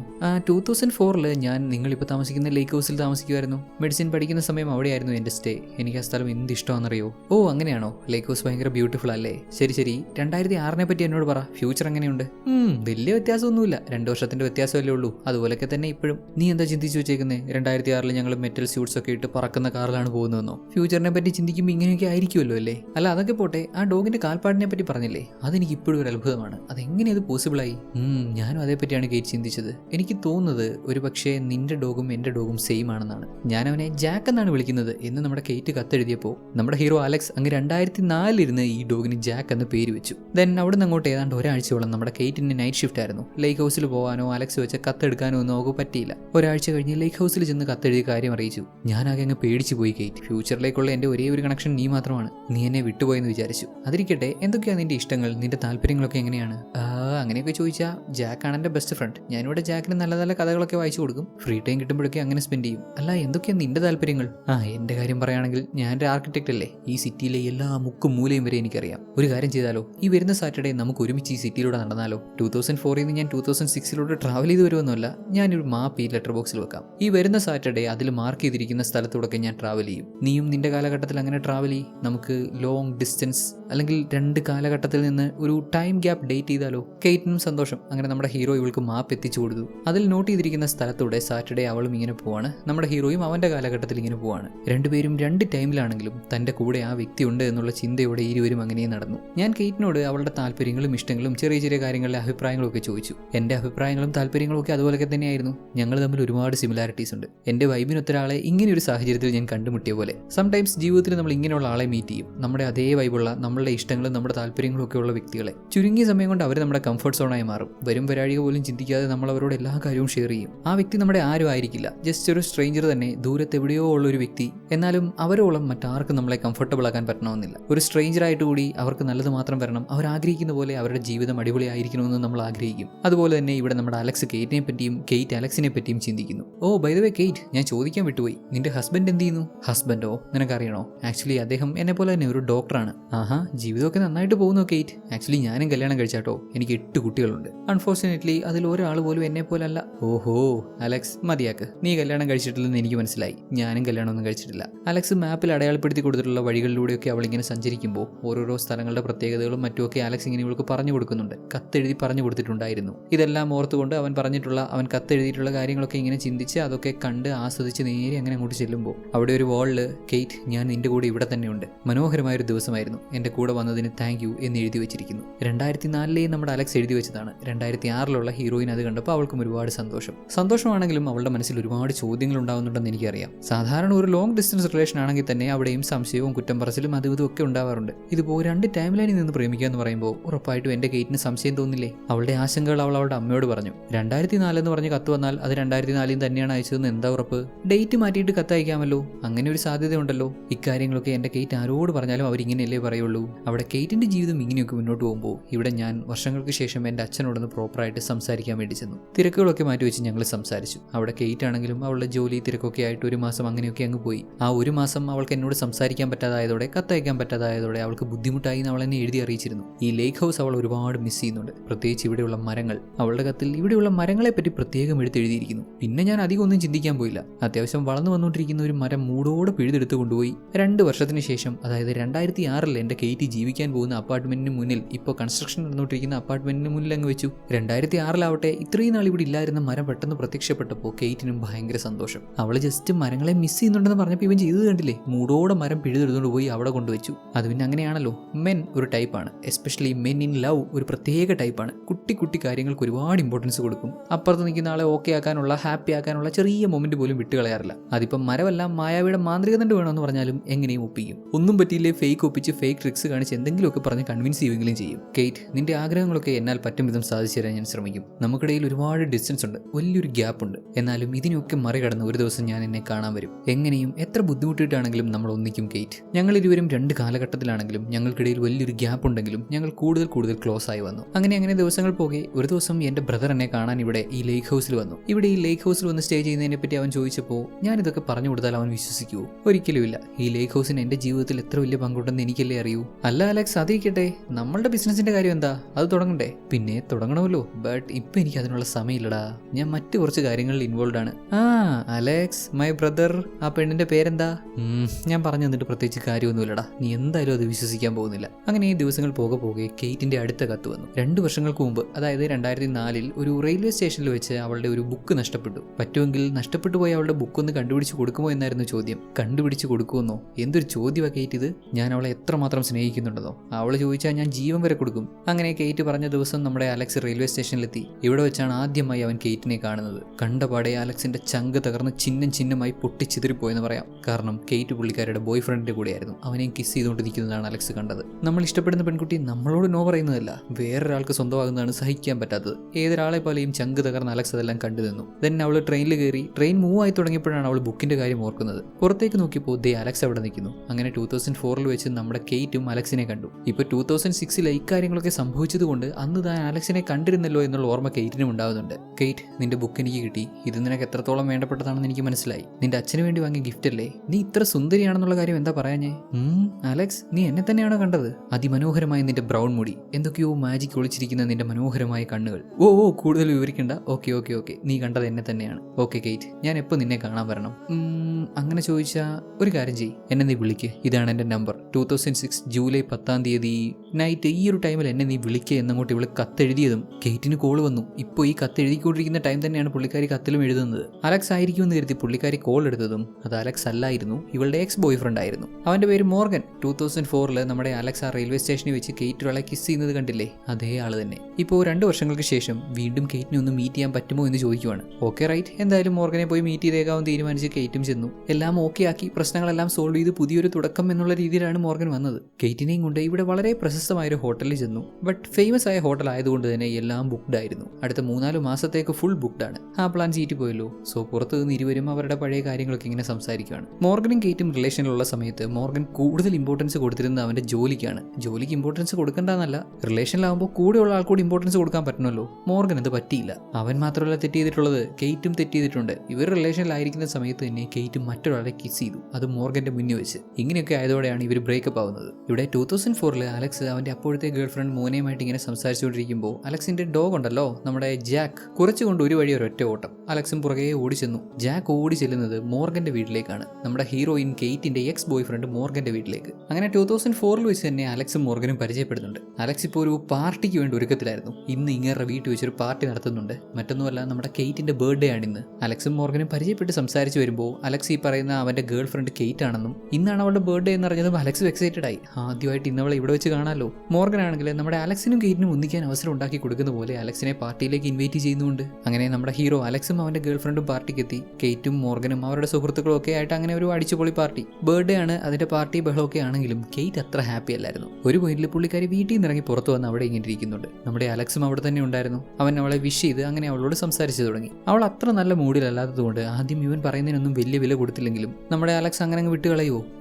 S1: ടൂ തൗസൻഡ് ഫോറിൽ ഞാൻ നിങ്ങളിപ്പോൾ താമസിക്കുന്ന ലേക്ക് ഹൗസിൽ താമസിക്കുമായിരുന്നു മെഡിസിൻ പഠിക്കുന്ന സമയം അവിടെയായിരുന്നു എന്റെ സ്റ്റേ എനിക്ക് ആ സ്ഥലം എന്ത് ഇഷ്ടമാണെന്നറിയോ? ഓ അങ്ങനെയാണോ? ലേക്ക് ഹൗസ് ഭയങ്കര ബ്യൂട്ടിഫുൾ അല്ലേ? ശരി ശരി. രണ്ടായിരത്തി ആറിനെ പറ്റി എന്നോട് പറ. ഫ്യൂച്ചർ എങ്ങനെയുണ്ട്? വലിയ വ്യത്യാസമൊന്നുമില്ല. രണ്ട് വർഷത്തിന്റെ വ്യത്യാസമല്ലേ ഉള്ളൂ. അതുപോലൊക്കെ തന്നെ ഇപ്പോഴും. നീ എന്താ ചിന്തിച്ചു വെച്ചേക്കുന്നത് രണ്ടായിരത്തി ആറിൽ ഞങ്ങൾ മെറ്റൽ സ്യൂട്ട്സ് ഒക്കെ ഇട്ട് പറക്കുന്ന കാറിലാണ് പോകുന്നതെന്നോ? ഫ്യൂച്ചറിനെ പറ്റി ചിന്തിക്കുമ്പോൾ ഇങ്ങനെയൊക്കെ ആയിരിക്കുമല്ലോ അല്ലേ? അല്ല അതൊക്കെ പോട്ടെ. ആ ഡോഗിന്റെ കാൽപ്പാടിനെ പറ്റി പറഞ്ഞില്ലേ? അതെനിക്ക് ഇപ്പോഴും ഒരു അത്ഭുതമാണ്. അതെങ്ങനെ അത് ഉം, ഞാനും അതേപ്പറ്റിയാണ് ഗേറ്റ് ചിന്തിച്ചത്. എനിക്ക് തോന്നുന്നത് ഒരു പക്ഷേ നിന്റെ ഡോഗും എന്റെ ഡോഗും സെയിം ആണെന്നാണ്. ഞാൻ അവനെ ജാക്ക് എന്നാണ് വിളിക്കുന്നത് എന്ന് നമ്മുടെ കേറ്റ് കത്തെഴുതിയപ്പോൾ നമ്മുടെ ഹീറോ അലക്സ് അങ്ങ് രണ്ടായിരത്തി നാലിലിരുന്ന് ഈ ഡോഗിന് ജാക്ക് എന്ന് പേര് വെച്ചു. ദെൻ അവിടെ അങ്ങോട്ട് ഏതാണ്ട് ഒരാഴ്ചയോളം നമ്മുടെ കേറ്റിന്റെ നൈറ്റ് ഷിഫ്റ്റ് ആയിരുന്നു. ലേക്ക് ഹൗസിൽ പോകാനോ അലക്സ് വെച്ച കത്തെടുക്കാനോ ഒന്നും നമുക്ക് പറ്റിയില്ല. ഒരാഴ്ച കഴിഞ്ഞ് ലേക്ക് ഹൗസിൽ ചെന്ന് കത്തെഴുതി കാര്യം അറിയിച്ചു. ഞാനാകെ അങ്ങ് പേടിച്ചു പോയി കേറ്റ് ഫ്യൂച്ചറിലേക്കുള്ള എന്റെ ഒരേ ഒരു കണക്ഷൻ നീ മാത്രമാണ്. നീ എന്നെ വിട്ടുപോയെന്ന് വിചാരിച്ചു. അതിരിക്കട്ടെ എന്തൊക്കെയാണ് നിന്റെ ഇഷ്ടങ്ങൾ നിന്റെ താല്പര്യങ്ങളൊക്കെ എങ്ങനെയാണ്? ആ അങ്ങനെയൊക്കെ ചോദിച്ചാൽ ജാക്കാണ് എന്റെ ബെസ്റ്റ് ഫ്രണ്ട് ഞാനിവിടെ ജാക്കിന് നല്ല നല്ല കഥകളൊക്കെ വായിച്ചു കൊടുക്കും. ഫ്രീ ടൈം കിട്ടുമ്പോഴൊക്കെ അങ്ങനെ സ്പെൻഡ് ചെയ്യും. അല്ല എന്തൊക്കെയാണ് നിന്റെ താല്പര്യങ്ങൾ? ആ എന്റെ കാര്യം പറയുകയാണെങ്കിൽ ഞാൻ എന്റെ ആർക്കിടെക്റ്റ് അല്ലേ? ഈ സിറ്റിയിലെ എല്ലാ മുക്കും മൂലയും വരെ എനിക്കറിയാം. ഒരു കാര്യം ചെയ്താലോ? ഈ വരുന്ന സാറ്റർഡേ നമുക്ക് ഒരുമിച്ച് ഈ സിറ്റിയിലൂടെ നടന്നാലോ? ടൂ തൗസൻഡ് ഫോറിൽ നിന്ന് ഞാൻ ടൂ തൗസൻഡ് സിക്സിലൂടെ ട്രാവൽ ചെയ്ത് വരുമെന്നല്ല ഞാനൊരു മാപ്പ് ഈ ലെറ്റർ ബോക്സിൽ വെക്കാം. ഈ വരുന്ന സാറ്റർഡേ അതിൽ മാർക്ക് ചെയ്തിരിക്കുന്ന സ്ഥലത്തൂടെ ഞാൻ ട്രാവൽ ചെയ്യും. നീയും നിന്റെ കാലഘട്ടത്തിൽ അങ്ങനെ ട്രാവൽ ചെയ്യും. നമുക്ക് ലോങ് ഡിസ്റ്റൻസ് അല്ലെങ്കിൽ രണ്ട് കാലഘട്ടത്തിൽ നിന്ന് ഒരു ടൈം ഗ്യാപ്പ് ഡേറ്റ് ചെയ്താലോ? കെയ്റ്റിനും സന്തോഷം. അങ്ങനെ നമ്മുടെ ഹീറോ ഇവൾക്ക് മാപ്പ് എത്തിച്ചു കൊടുത്തു. അതിൽ നോട്ട് ചെയ്തിരിക്കുന്ന സ്ഥലത്തൂടെ സാറ്റർഡേ അവളും ഇങ്ങനെ പോവാണ്. നമ്മുടെ ഹീറോയും അവന്റെ കാലഘട്ടത്തിൽ ഇങ്ങനെ പോവാണ്. രണ്ടുപേരും രണ്ട് ടൈമിലാണെങ്കിലും തന്റെ കൂടെ ആ വ്യക്തി ഉണ്ട് എന്നുള്ള ചിന്തയോടെ ഇരുവരും അങ്ങനെ നടന്നു. ഞാൻ കെയ്റ്റിനോട് അവളുടെ താല്പര്യങ്ങളും ഇഷ്ടങ്ങളും ചെറിയ ചെറിയ കാര്യങ്ങളിലെ അഭിപ്രായങ്ങളും ഒക്കെ ചോദിച്ചു. എന്റെ അഭിപ്രായങ്ങളും താല്പര്യങ്ങളും ഒക്കെ അതുപോലൊക്കെ തന്നെയായിരുന്നു. ഞങ്ങൾ തമ്മിൽ ഒരുപാട് സിമിലാരിറ്റീസ് ഉണ്ട്. എന്റെ വൈബിനൊത്തൊരാളെ ഇങ്ങനെ ഒരു സാഹചര്യത്തിൽ ഞാൻ കണ്ടുമുട്ടിയ പോലെ. സംടൈംസ് ജീവിതത്തിൽ നമ്മൾ ഇങ്ങനെയുള്ള ആളെ മീറ്റ് ചെയ്യും. നമ്മുടെ അതേ വൈബുള്ള നമ്മളുടെ ഇഷ്ടങ്ങളും നമ്മുടെ താല്പര്യങ്ങളും ഒക്കെ ഉള്ള വ്യക്തികളെ. ചുരുങ്ങിയ സമയം കൊണ്ട് അവർ നമ്മുടെ കംഫർട്ട് സോണായി മാറും. വരും വരാഴിക പോലും ചിന്തിക്കാതെ നമ്മൾ അവരോട് എല്ലാ കാര്യവും ഷെയർ ചെയ്യും. ആ വ്യക്തി നമ്മുടെ ആരും ആയിരിക്കില്ല. ജസ്റ്റ് ഒരു സ്ട്രേഞ്ചർ തന്നെ ദൂരത്തെവിടെയോ ഉള്ള ഒരു വ്യക്തി. എന്നാലും അവരോളം മറ്റാർക്കും നമ്മളെ കംഫർട്ടബിൾ ആക്കാൻ പറ്റണമെന്നില്ല. ഒരു സ്ട്രേഞ്ചർ ആയിട്ട് കൂടി അവർക്ക് നല്ലത് മാത്രം വരണം. അവർ ആഗ്രഹിക്കുന്ന പോലെ അവരുടെ ജീവിതം അടിപൊളിയായിരിക്കണമെന്ന് നമ്മൾ ആഗ്രഹിക്കും. അതുപോലെ തന്നെ ഇവിടെ നമ്മുടെ അലക്സ് കെയ്റ്റിനെ പറ്റിയും കെയ്റ്റ് അലക്സിനെ പറ്റിയും ചിന്തിക്കുന്നു. Oh by the way Kate ഞാൻ ചോദിക്കാൻ വിട്ടുപോയി. നിന്റെ ഹസ്ബൻഡ് എന്ത് ചെയ്യുന്നു? ഹസ്ബൻഡോ നിനക്കറിയണോ? ആക്ച്വലി അദ്ദേഹം എന്നെ പോലെ തന്നെ ഒരു ഡോക്ടറാണ് ആഹാ. ജീവിതമൊക്കെ നന്നായിട്ട് പോകുന്നു കേറ്റ് ആക്ച്വലി ഞാനും കല്യാണം കഴിച്ചാട്ടോ. എനിക്ക് എട്ട് കുട്ടികളുണ്ട്. അൺഫോർച്ചുനേറ്റ്ലി അതിൽ ഒരാൾ പോലും എന്നെ പോലല്ല. ഓഹോ അലക്സ് മതിയാക്ക്. നീ കല്യാണം കഴിച്ചിട്ടില്ലെന്ന് എനിക്ക് മനസ്സിലായി. ഞാനും കല്യാണമൊന്നും കഴിച്ചിട്ടില്ല. അലക്സ് മാപ്പിൽ അടയാളപ്പെടുത്തി കൊടുത്തിട്ടുള്ള വഴികളിലൂടെയൊക്കെ അവൾ ഇങ്ങനെ സഞ്ചരിക്കുമ്പോൾ ഓരോരോ സ്ഥലങ്ങളുടെ പ്രത്യേകതകളും മറ്റുമൊക്കെ അലക്സ് ഇങ്ങനെ ഇവൾക്ക് പറഞ്ഞു കൊടുക്കുന്നുണ്ട്. കത്തെഴുതി പറഞ്ഞു കൊടുത്തിട്ടുണ്ടായിരുന്നു. ഇതെല്ലാം ഓർത്തുകൊണ്ട് അവൻ പറഞ്ഞിട്ടുള്ള അവൻ കത്തെഴുതിയിട്ടുള്ള കാര്യങ്ങളൊക്കെ ഇങ്ങനെ ചിന്തിച്ച് അതൊക്കെ കണ്ട് ആസ്വദിച്ച് നേരെ അങ്ങനെ അങ്ങോട്ട് ചെല്ലുമ്പോൾ അവിടെ ഒരു വാളിൽ കെയ്റ്റ് ഞാൻ നിന്റെ കൂടെ ഇവിടെ തന്നെയുണ്ട്. മനോഹരമായ ഒരു ദിവസമായിരുന്നു. എന്റെ കൂടെ വന്നതിന് താങ്ക് യു എന്ന് എഴുതി വെച്ചിരിക്കുന്നു. രണ്ടായിരത്തി നാലിലേയും നമ്മുടെ അലക്സ് എഴുതി വെച്ചതാണ്. രണ്ടായിരത്തി ആറിലുള്ള ഹീറോയിൻ അത് കണ്ടപ്പോൾ അവൾക്കും ഒരുപാട് സന്തോഷം. സന്തോഷമാണെങ്കിലും അവളുടെ മനസ്സിൽ ഒരുപാട് ചോദ്യങ്ങൾ ഉണ്ടാകുന്നുണ്ടെന്ന് എനിക്കറിയാം. സാധാരണ ഒരു ലോങ് ഡിസ്റ്റൻസ് റിലേഷൻ ആണെങ്കിൽ തന്നെ അവിടെയും സംശയവും കുറ്റം പറച്ചിലും അതും ഇതും ഒക്കെ ഉണ്ടാവാറുണ്ട്. ഇതിപ്പോൾ രണ്ട് ടൈം ലൈനിൽ നിന്ന് പ്രേമിക്കുക എന്ന് പറയുമ്പോൾ ഉറപ്പായിട്ടും എന്റെ കേറ്റിന് സംശയം തോന്നില്ലേ? അവളുടെ ആശങ്കകൾ അവൾ അവളുടെ അമ്മയോട് പറഞ്ഞു. രണ്ടായിരത്തി നാലെന്ന് പറഞ്ഞ് കത്ത് വന്നാൽ അത് രണ്ടായിരത്തി നാലിൽ തന്നെയാണ് അയച്ചതെന്ന് എന്താ ഉറപ്പ്? ഡേറ്റ് മാറ്റിയിട്ട് കത്ത് അയക്കാമല്ലോ അങ്ങനെ ഒരു സാധ്യതയുണ്ടല്ലോ. ഇക്കാര്യങ്ങളൊക്കെ എന്റെ കേറ്റ് ആരോട് പറഞ്ഞാലും അവരിങ്ങനെയല്ലേ പറയുള്ളൂ. അവിടെ കെയ്റ്റിന്റെ ജീവിതം ഇങ്ങനെയൊക്കെ മുന്നോട്ട് പോകുമ്പോൾ ഇവിടെ ഞാൻ വർഷങ്ങൾക്ക് ശേഷം എന്റെ അച്ഛനോടൊന്ന് പ്രോപ്പറായിട്ട് സംസാരിക്കാൻ വേണ്ടി ചെന്നു. തിരക്കുകളൊക്കെ മാറ്റി വെച്ച് ഞങ്ങൾ സംസാരിച്ചു. അവിടെ കെയ്റ്റ് ആണെങ്കിലും അവളുടെ ജോലി തിരക്കൊക്കെ ആയിട്ട് ഒരു മാസം അങ്ങനെയൊക്കെ അങ്ങ് പോയി. ആ ഒരു മാസം അവൾക്ക് എന്നോട് സംസാരിക്കാൻ പറ്റാതായതോടെ കത്തയക്കാൻ പറ്റാതായതോടെ അവൾക്ക് ബുദ്ധിമുട്ടായി അവൾ എന്നെ എഴുതി അറിയിച്ചിരുന്നു. ഈ ലേക്ക് ഹൗസ് അവൾ ഒരുപാട് മിസ് ചെയ്യുന്നുണ്ട്. പ്രത്യേകിച്ച് ഇവിടെയുള്ള മരങ്ങൾ. അവളുടെ കത്തിൽ ഇവിടെയുള്ള മരങ്ങളെ പറ്റി പ്രത്യേകം എടുത്തെഴുതിയിരിക്കുന്നു. പിന്നെ ഞാൻ അധികം ഒന്നും ചിന്തിക്കാൻ പോയില്ല. അത്യാവശ്യം വളർന്നു വന്നുകൊണ്ടിരിക്കുന്ന ഒരു മരം മൂടോട് പിഴുതെടുത്ത് കൊണ്ടുപോയി. രണ്ട് വർഷത്തിന് ശേഷം അതായത് രണ്ടായിരത്തി ആറിൽ എന്റെ കെയ്റ്റി ജീവിക്കാൻ പോകുന്ന അപ്പാർട്ട്മെന്റിന് മുന്നിൽ ഇപ്പോൾ കൺസ്ട്രക്ഷൻ നടന്നുകൊണ്ടിരിക്കുന്ന അപ്പാർട്ട്മെന്റിന് മുന്നിൽ അങ്ങ് വെച്ചു. രണ്ടായിരത്തി ആറിലാവട്ടെ ഇത്രയും നാൾ ഇവിടെ ഇല്ലായിരുന്ന മരം പെട്ടെന്ന് പ്രത്യക്ഷപ്പെട്ടപ്പോൾ കെയ്റ്റിനും ഭയങ്കര സന്തോഷം. അവൾ ജസ്റ്റ് മരങ്ങളെ മിസ് ചെയ്യുന്നുണ്ടെന്ന് പറഞ്ഞപ്പോൾ ഇവൻ ചെയ്തു കണ്ടില്ലേ? മൂടോടെ മരം പിഴുതെടുത്തുകൊണ്ട് പോയി അവിടെ കൊണ്ടുവച്ചു. അത് പിന്നെ അങ്ങനെയാണല്ലോ. മെൻ ഒരു ടൈപ്പാണ് എസ്പെഷ്യലി മെൻ ഇൻ ലവ് ഒരു പ്രത്യേക ടൈപ്പാണ് കുട്ടി കുട്ടി കാര്യങ്ങൾക്ക് ഒരുപാട് ഇമ്പോർട്ടൻസ് കൊടുക്കും. അപ്പുറത്ത് നിൽക്കുന്ന ആളെ ഓക്കെ ആക്കാനുള്ള ഹാപ്പി ആക്കാനുള്ള ചെറിയ മൊമെന്റ് പോലും വിട്ടുകളയാറില്ല. അതിപ്പം മരമല്ല മായാവിയുടെ മാന്ത്രിക തണ്ട് വേണമെന്ന് പറഞ്ഞാലും എങ്ങനെയും ഒപ്പിക്കും. ഒന്നും പറ്റിയില്ലേ ഫേക്ക് ഒപ്പിച്ച് ഫേക്ക് ട്രിക്സ് കാണിച്ച് എന്തെങ്കിലുമൊക്കെ പറഞ്ഞ് കൺവിൻസ് ചെയ്യുമെങ്കിലും ചെയ്യും. കേറ്റ് നിന്റെ ആഗ്രഹങ്ങളൊക്കെ എന്നാൽ പറ്റും വിധം സാധിച്ചു തരാൻ ഞാൻ ശ്രമിക്കും. നമുക്കിടയിൽ ഒരുപാട് ഡിസ്റ്റൻസ് ഉണ്ട്. വലിയൊരു ഗ്യാപ്പ് ഉണ്ട്. എന്നാലും ഇതിനൊക്കെ മറികടന്ന് ഒരു ദിവസം ഞാൻ എന്നെ കാണാൻ വരും. എങ്ങനെയും എത്ര ബുദ്ധിമുട്ടിയിട്ടാണെങ്കിലും നമ്മൾ ഒന്നിക്കും കേറ്റ് ഞങ്ങൾ ഇരുവരും രണ്ട് കാലഘട്ടത്തിലാണെങ്കിലും ഞങ്ങൾക്കിടയിൽ വലിയൊരു ഗ്യാപ്പ് ഉണ്ടെങ്കിലും ഞങ്ങൾ കൂടുതൽ കൂടുതൽ ക്ലോസ് ആയി വന്നു. അങ്ങനെ അങ്ങനെ ദിവസങ്ങൾ പോകെ. ഒരു ദിവസം എന്റെ ബ്രദർ എന്നെ കാണാൻ ഇവിടെ ഈ ലേക്ക് ഹൗസിൽ വന്നു. ഇവിടെ ഈ ലേക്ക് ഹൗസിൽ വന്ന് സ്റ്റേ ചെയ്യുന്നതിനെ പറ്റി അവൻ ചോദിച്ചപ്പോൾ ഞാൻ ഇതൊക്കെ പറഞ്ഞു കൊടുത്താൽ അവൻ വിശ്വസിക്കുമോ ഒരിക്കലുമില്ല. ഈ ലേക്ക് ഹൗസിന് എന്റെ ജീവിതത്തിൽ എത്ര വലിയ പങ്കുണ്ടെന്ന് എനിക്കല്ലേ അറിയൂ? അല്ല അലക്സ് അതിരിക്കട്ടെ നമ്മളുടെ ബിസിനസിന്റെ കാര്യം എന്താ? അത് തുടങ്ങണ്ടേ? പിന്നെ തുടങ്ങണമല്ലോ. ബട്ട് ഇപ്പൊ എനിക്ക് അതിനുള്ള സമയമില്ലടാ. ഞാൻ മറ്റു കുറച്ച് കാര്യങ്ങളിൽ ഇൻവോൾവ് ആണ്. ആ അലക്സ് മൈ ബ്രദർ ആ പെണ്ണിന്റെ പേരെന്താ? ഞാൻ പറഞ്ഞു തന്നിട്ട് പ്രത്യേകിച്ച് കാര്യമൊന്നുമില്ലടാ. നീ എന്തായാലും അത് വിശ്വസിക്കാൻ പോകുന്നില്ല. അങ്ങനെ ഈ ദിവസങ്ങൾ പോകെ പോകെ കെയ്റ്റിന്റെ അടുത്ത കത്ത് വന്നു. രണ്ട് വർഷങ്ങൾക്ക് മുമ്പ് അതായത് രണ്ടായിരത്തി നാലിൽ ഒരു റെയിൽവേ സ്റ്റേഷനിൽ വെച്ച് അവളുടെ ഒരു ബുക്ക് നഷ്ടപ്പെട്ടു. പറ്റുമെങ്കിൽ നഷ്ടപ്പെട്ടു പോയ അവളുടെ ബുക്ക് ഒന്ന് കണ്ടുപിടിച്ച് കൊടുക്കുമോ എന്നായിരുന്നു ചോദ്യം. കണ്ടുപിടിച്ച് കൊടുക്കുമെന്നോ? എന്തൊരു ചോദ്യമാണ് കെയ്റ്റ് ഇത് ഞാൻ അവളെ എത്രമാത്രം സ്നേഹിക്കുന്നുണ്ടെന്നോ അവൾ ചോദിച്ചാൽ ഞാൻ ജീവൻ വരെ കൊടുക്കും. അങ്ങനെ കേറ്റ് പറഞ്ഞ ദിവസം നമ്മുടെ അലക്സ് റെയിൽവേ സ്റ്റേഷനിലെത്തി. ഇവിടെ വെച്ചാണ് ആദ്യമായി അവൻ കെയ്റ്റിനെ കാണുന്നത്. കണ്ടപാടെ അലക്സിന്റെ ചങ്ക് തകർന്ന് ചിഹ്നം ചിഹ്നമായി പൊട്ടിച്ചിതറിപ്പോയെന്ന് പറയാം. കാരണം കേറ്റ് പുള്ളിക്കാരുടെ ബോയ് ഫ്രണ്ടിന്റെ കൂടെയായിരുന്നു. അവനെയും കിസ് ചെയ്തുകൊണ്ടിരിക്കുന്നതാണ് അലക്സ് കണ്ടത്. നമ്മൾ ഇഷ്ടപ്പെടുന്ന പെൺകുട്ടി നമ്മളോട് നോ പറയുന്നതല്ല. വേറൊരാൾക്ക് സ്വന്തമാകുന്നതാണ് സഹിക്കാൻ പറ്റാത്തത്. ഏതൊരാളെ പോലെയും ചങ്ക് തകർന്ന അലക്സ് അതെല്ലാം കണ്ടു നിന്നു. ദെൻ അവൾ ട്രെയിനിൽ കയറി. ട്രെയിൻ മൂവ് ആയി തുടങ്ങിയപ്പോഴാണ് അവൾ ബുക്കിന്റെ കാര്യം ഓർക്കുന്നത്. പുറത്തേക്ക് നോക്കിയപ്പോൾ ദേ അലക്സ് അവിടെ നിൽക്കുന്നു. അങ്ങനെ ടൂ തൗസൻഡ് ഫോറിൽ വെച്ച് നമ്മുടെ കെയ്റ്റും അലക്സിനെ കണ്ടു. ഇപ്പൊ ടൂ തൗസൻഡ് സിക്സിലെ ഇക്കാര്യങ്ങളൊക്കെ സംഭവിച്ചതുകൊണ്ട് അന്ന് താൻ അലക്സിനെ കണ്ടിരുന്നല്ലോ എന്നുള്ള ഓർമ്മ കെയ്റ്റിനും ഉണ്ടാകുന്നുണ്ട് കെയ്റ്റ് നിന്റെ ബുക്ക് എനിക്ക് കിട്ടി. ഇത് നിനക്ക് എത്രത്തോളം വേണ്ടപ്പെട്ടതാണെന്ന് എനിക്ക് മനസ്സിലായി. നിന്റെ അച്ഛന് വേണ്ടി വാങ്ങിയ ഗിഫ്റ്റ് അല്ലേ? നീ ഇത്ര സുന്ദരിയാണെന്നുള്ള കാര്യം എന്താ പറയാഞ്ഞേ? അലക്സ് നീ എന്നെ തന്നെയാണോ കണ്ടത്? അതിമനോഹരമായ നിന്റെ ബ്രൗൺ മുടി എന്തൊക്കെയോ മാജിക് ഒളിച്ചിരിക്കുന്ന നിന്റെ മനോഹരമായ കണ്ണുകൾ. ഓ ഓ കൂടുതൽ വിവരിക്കണ്ട. Okay okay okay. നീ കണ്ടത് എന്നെ തന്നെയാണ്. ഓക്കെ കെയ്റ്റ് ഞാൻ എപ്പോൾ നിന്നെ കാണാൻ വരണം? അങ്ങനെ ചോദിച്ചാൽ ഒരു കാര്യം ചെയ്യ്. എന്നെ നീ വിളിക്ക്. ഇതാണ് എന്റെ number two thousand six July പത്താം തീയതി നൈറ്റ് ഈ ഒരു ടൈമിൽ എന്നെ നീ വിളിക്കുക എന്നങ്ങോട്ട് ഇവൾ കത്തെഴുതിയതും കേറ്റിന് കോൾ വന്നു. ഇപ്പോൾ ഈ കത്തെഴുതിക്കൊണ്ടിരിക്കുന്ന ടൈം തന്നെയാണ് പുള്ളിക്കാരി കത്തിലും എഴുതുന്നത്. അലക്സ് ആയിരിക്കുമെന്ന് കരുതി പുള്ളിക്കാരി കോൾ എടുത്തതും അത് അലക്സ് അല്ലായിരുന്നു ഇവളുടെ എക്സ് ബോയ് ഫ്രണ്ട് ആയിരുന്നു. അവന്റെ പേര് മോർഗൻ. ടൂ തൗസൻഡ് ഫോറിൽ നമ്മുടെ അലക്സ് ആ റെയിൽവേ സ്റ്റേഷനിൽ വെച്ച് കേറ്റ് ഒരാളെ കിസ് ചെയ്യുന്നത് കണ്ടില്ലേ? അതേ ആൾ തന്നെ. ഇപ്പോൾ രണ്ട് വർഷങ്ങൾക്ക് ശേഷം വീണ്ടും കേറ്റിനെ ഒന്ന് മീറ്റ് ചെയ്യാൻ പറ്റുമോ എന്ന് ചോദിക്കുവാണ്. ഓക്കെ റൈറ്റ് എന്തായാലും മോർഗനെ പോയി മീറ്റ് ചെയ്തേക്കാവും തീരുമാനിച്ച് കേറ്റും ചെന്നു. എല്ലാം ഓക്കെ ആക്കി പ്രശ്നങ്ങളെല്ലാം സോൾവ് ചെയ്ത് പുതിയൊരു തുടക്കം എന്നുള്ള രീതിയിലാണ് മോർഗൻ വന്നത്. കേറ്റിനെയും കൊണ്ട് ഇവിടെ വളരെ പ്രശസ്തമായ ഒരു ഹോട്ടലിൽ ചെന്നു. ബട്ട് ഫേമസ് ആയ ഹോട്ടൽ ആയതുകൊണ്ട് തന്നെ എല്ലാം ബുക്ക്ഡ് ആയിരുന്നു. അടുത്ത മൂന്നാൽ മാസത്തേക്ക് ഫുൾ ബുക്ക്ഡ് ആണ്. ആ പ്ലാൻ ചീറ്റി പോയല്ലോ. സോ പുറത്ത് നിന്ന് ഇരുവരും അവരുടെ പഴയ കാര്യങ്ങളൊക്കെ ഇങ്ങനെ സംസാരിക്കുകയാണ് മോർഗനും കേറ്റും റിലേഷനിലുള്ള സമയത്ത് മോർഗൻ കൂടുതൽ ഇമ്പോർട്ടൻസ് കൊടുത്തിരുന്നത് അവന്റെ ജോലിക്കാണ്. ജോലിക്ക് ഇമ്പോർട്ടൻസ് കൊടുക്കണ്ടെന്നല്ല. റിലേഷനിലാവുമ്പോൾ കൂടെയുള്ള ആൾക്കൂടി ഇമ്പോർട്ടൻസ് കൊടുക്കാൻ പറ്റണമല്ലോ. മോർഗൻ അത് പറ്റിയില്ല. അവൻ മാത്രമല്ല തെറ്റ് ചെയ്തിട്ടുള്ളത് കെയ്റ്റും തെറ്റ് ചെയ്തിട്ടുണ്ട് ഇവർ റിലേഷനിലായിരിക്കുന്ന സമയത്ത് തന്നെ കേറ്റ് മറ്റൊരാളെ കിസ് ചെയ്തു. അത് മോർഗന്റെ മുന്നിൽ വെച്ച്. ഇങ്ങനെയൊക്കെ ആയതോടെയാണ് ഇവർ ബ്രേക്കപ്പ് ആവുന്നത്. ഇവിടെ ടൂ തൗസൻഡ് ഫോറിൽ അലക്സ് അവന്റെ അപ്പോഴത്തെ ഗേൾ ഫ്രണ്ട് മോനയുമായിട്ട് ഇങ്ങനെ സംസാരിച്ചുകൊണ്ടിരിക്കുമ്പോൾ അലക്സിന്റെ ഡോഗ് ഉണ്ടല്ലോ നമ്മുടെ ജാക്ക്. കുറച്ചുകൊണ്ട് ഒരു വഴി ഒരൊറ്റ ഓട്ടം. അലക്സും പുറകെ ഓടി ചെന്നു. ജാക്ക് ഓടി ചെല്ലുന്നത് മോർഗന്റെ വീട്ടിലേക്കാണ്. നമ്മുടെ ഹീറോയിൻ കെയ്റ്റിന്റെ എക്സ് ബോയ് ഫ്രണ്ട് മോർഗന്റെ വീട്ടിലേക്ക്. അങ്ങനെ ടൂ തൗസൻഡ് ഫോറിൽ വെച്ച് തന്നെ അലക്സും മോർഗനും പരിചയപ്പെടുന്നുണ്ട്. അലക്സ് ഇപ്പോൾ ഒരു പാർട്ടിക്ക് വേണ്ടി ഒരുക്കത്തിലായിരുന്നു. ഇന്ന് ഇങ്ങേറെ വീട്ടിൽ വെച്ചൊരു പാർട്ടി നടത്തുന്നുണ്ട്. മറ്റൊന്നുമല്ല നമ്മുടെ കെയ്റ്റിന്റെ ബർത്ത്ഡേ ആണ് അലക്സും മോർഗനും പരിചയപ്പെട്ട് സംസാരിച്ചു വരുമ്പോൾ അലക്സ് ഈ പറയുന്ന അവന്റെ ഗേൾ ഫ്രണ്ട് കെയ്റ്റ് ആണെന്നും ഇന്നാണ് അവളുടെ ബർത്ത്ഡേ എന്ന് അറിഞ്ഞതും അലക്സും എക്സൈറ്റഡ് ആയി. ആദ്യമായിട്ട് ഇന്നവളെ ഇവിടെ വെച്ച് കാണാമല്ലോ മോർഗൻ ആണെങ്കിൽ നമ്മുടെ അലക്സിനും കെയ്റ്റിനും ഒന്നിക്കാൻ അവസരം ഉണ്ടാക്കി കൊടുക്കുന്ന പോലെ അലക്സിനെ പാർട്ടിയിലേക്ക് ഇൻവൈറ്റ് ചെയ്യുന്നുണ്ട്. അങ്ങനെ നമ്മുടെ ഹീറോ അലക്സും അവന്റെ ഗേൾ ഫ്രണ്ടും പാർട്ടിക്ക് എത്തി. കെയ്റ്റും മോർഗനും അവരുടെ സുഹൃത്തുക്കളും ഒക്കെ ആയിട്ട് അങ്ങനെ ഒരു അടിച്ചുപൊളി പാർട്ടി. ബർത്ത്ഡേ ആണ് അതിന്റെ പാർട്ടി ബഹളമൊക്കെ ആണെങ്കിലും കെയ്റ്റ് അത്ര ഹാപ്പി അല്ലായിരുന്നു. ഒരു പോയിന്റിൽ പുള്ളിക്കാരി വീട്ടിൽ നിന്ന് ഇറങ്ങി പുറത്തു വന്ന് അവിടെ ഇങ്ങനെ ഇരിക്കുന്നുണ്ട്. നമ്മുടെ അലക്സും അവിടെ തന്നെ ഉണ്ടായിരുന്നു. അവൻ അവളെ വിഷ് ചെയ്ത് അങ്ങനെ അവളോട് സംസാരിച്ചു തുടങ്ങി. അവൾ അത്ര നല്ല മൂഡിലല്ലാത്തതുകൊണ്ട് ആദ്യം ഇവൻ പറയുന്നതിനൊന്നും വലിയ വില കൊടുത്തില്ലെങ്കിലും നമ്മുടെ അലക്സ് അങ്ങനെ അങ്ങ് വിട്ട്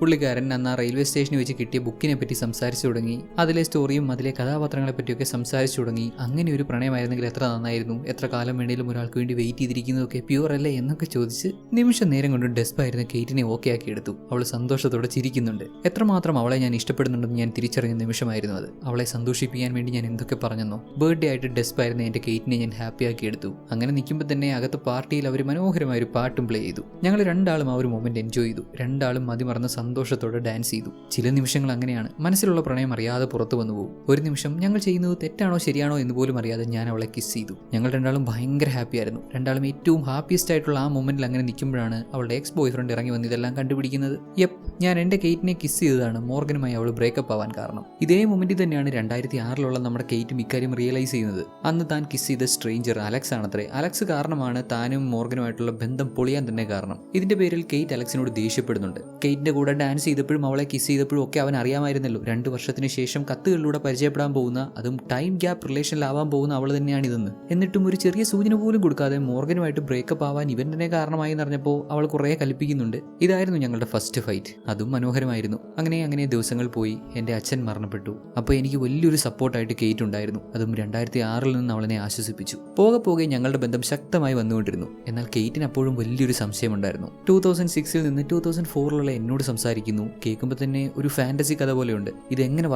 S1: പുള്ളിക്കാരൻ അന്ന് ആ റെയിൽവേ സ്റ്റേഷനിൽ വെച്ച് കിട്ടിയ ബുക്കിനെ പറ്റി സംസാരിച്ചു തുടങ്ങി. അതിലെ സ്റ്റോറിയും അതിലെ കഥാപാത്രങ്ങളെ പറ്റിയൊക്കെ സംസാരിച്ചു തുടങ്ങി. അങ്ങനെ ഒരു പ്രണയമായിരുന്നെങ്കിൽ എത്ര നന്നായിരുന്നു? എത്ര കാലം വേണേലും ഒരാൾക്ക് വേണ്ടി വെയിറ്റ് ചെയ്തിരിക്കുന്നതൊക്കെ പ്യുവർ അല്ലേ എന്നൊക്കെ ചോദിച്ച് നിമിഷ നേരം കൊണ്ട് ഡെസ്പായിരുന്ന കേറ്റിനെ ഓക്കെ ആക്കി എടുത്തു. അവൾ സന്തോഷത്തോടെ ചിരിക്കുന്നുണ്ട്. എത്രമാത്രം അവളെ ഞാൻ ഇഷ്ടപ്പെടുന്നുണ്ടെന്ന് ഞാൻ തിരിച്ചറിഞ്ഞ നിമിഷമായിരുന്നു അത്. അവളെ സന്തോഷിപ്പിക്കാൻ വേണ്ടി ഞാൻ എന്തൊക്കെ പറഞ്ഞെന്നോ? ബർത്ത്ഡേ ആയിട്ട് ഡെസ്പായിരുന്ന എന്റെ കേറ്റിനെ ഞാൻ ഹാപ്പി ആക്കി എടുത്തു. അങ്ങനെ നിൽക്കുമ്പോൾ തന്നെ അകത്ത് പാർട്ടിയിൽ അവർ മനോഹരമായ ഒരു പാട്ടും പ്ലേ ചെയ്തു. ഞങ്ങൾ രണ്ടാളും ആ ഒരു മൊമെന്റ് എൻജോയ് ചെയ്തു. രണ്ടാളും മതിമറന്ന് സന്തോഷത്തോടെ ഡാൻസ് ചെയ്തു. ചില നിമിഷങ്ങൾ അങ്ങനെയാണ്. മനസ്സിലുള്ള പ്രണയം അറിയാതെ പുറത്തു വന്നു പോകും ഒരു നിമിഷം ഞങ്ങൾ ചെയ്യുന്നത് തെറ്റാണോ ശരിയാണോ എന്ന് പോലും അറിയാതെ ഞാൻ അവളെ കിസ് ചെയ്തു. ഞങ്ങൾ രണ്ടാളും ഭയങ്കര ഹാപ്പി ആയിരുന്നു. രണ്ടാളും ഏറ്റവും ഹാപ്പിയസ്റ്റ് ആയിട്ടുള്ള ആ മൊമെന്റിൽ അങ്ങനെ നിൽക്കുമ്പോഴാണ് അവളുടെ എക്സ് ബോയ് ഫ്രണ്ട് ഇറങ്ങി വന്ന് ഇതെല്ലാം കണ്ടുപിടിക്കുന്നത്. യെപ് ഞാൻ എന്റെ കെയ്റ്റിനെ കിസ് ചെയ്തതാണ്. മോർഗനുമായി അവൾ ബ്രേക്കപ്പ് ആവാൻ കാരണം. ഇതേ മൊമെന്റിൽ തന്നെയാണ് രണ്ടായിരത്തി ആറിലുള്ള നമ്മുടെ കെയ്റ്റും ഇക്കാര്യം റിയലൈസ് ചെയ്യുന്നത്. അന്ന് താൻ കിസ് ചെയ്ത സ്ട്രേഞ്ചർ അലക്സ് ആണത്രേ. അലക്സ് കാരണമാണ് താനും മോർഗനുമായിട്ടുള്ള ബന്ധം പൊളിയാൻ തന്നെ കാരണം. ഇതിന്റെ പേരിൽ കെയ്റ്റ് അലക്സിനോട് ദേഷ്യപ്പെടുന്നുണ്ട്. കെയ്റ്റിന്റെ കൂടെ ഡാൻസ് ചെയ്തപ്പോഴും അവളെ കിസ് ചെയ്തപ്പോഴും ഒക്കെ അവൻ അറിയാമായിരുന്നല്ലോ. രണ്ട് വർഷത്തിന് ശേഷം കത്തുകളിലൂടെ പരിചയപ്പെടാൻ പോകുന്ന അതും ടൈം ഗ്യാപ്പ് റിലേഷനിലാവാൻ പോകുന്ന അവൾ തന്നെയാണ് ഇതെന്ന്. എന്നിട്ടും ഒരു ചെറിയ സൂചന പോലും കൊടുക്കാതെ മോർഗനുമായിട്ട് ബ്രേക്കപ്പ് ആവാൻ ഇവൻ തന്നെ കാരണമായി എന്നറിഞ്ഞപ്പോൾ അവൾ കുറേ കൽപ്പിക്കുന്നുണ്ട്. ഇതായിരുന്നു ഞങ്ങളുടെ ഫസ്റ്റ് ഫൈറ്റ് അതും മനോഹരമായിരുന്നു. അങ്ങനെ അങ്ങനെ ദിവസങ്ങൾ പോയി. എന്റെ അച്ഛൻ മരണപ്പെട്ടു. അപ്പോൾ എനിക്ക് വലിയൊരു സപ്പോർട്ടായിട്ട് കേറ്റ് ഉണ്ടായിരുന്നു. അതും രണ്ടായിരത്തി ആറിൽ നിന്ന് അവളെന്നെ ആശ്വസിപ്പിച്ചു. പോകെ പോകെ ഞങ്ങളുടെ ബന്ധം ശക്തമായി വന്നുകൊണ്ടിരുന്നു. എന്നാൽ കെയ്റ്റിന് അപ്പോഴും വലിയൊരു സംശയമുണ്ടായിരുന്നു ടൂ തൗസൻഡ് സിക്സിൽ നിന്ന് ടൂ തൗസൻഡ് ഫോറിലുള്ള എന്നോട് സംസാരിക്കുന്നു. കേൾക്കുമ്പോൾ തന്നെ ഒരു ഫാന്റസി കഥ പോലെയുണ്ട്. ഇത് എങ്ങനെ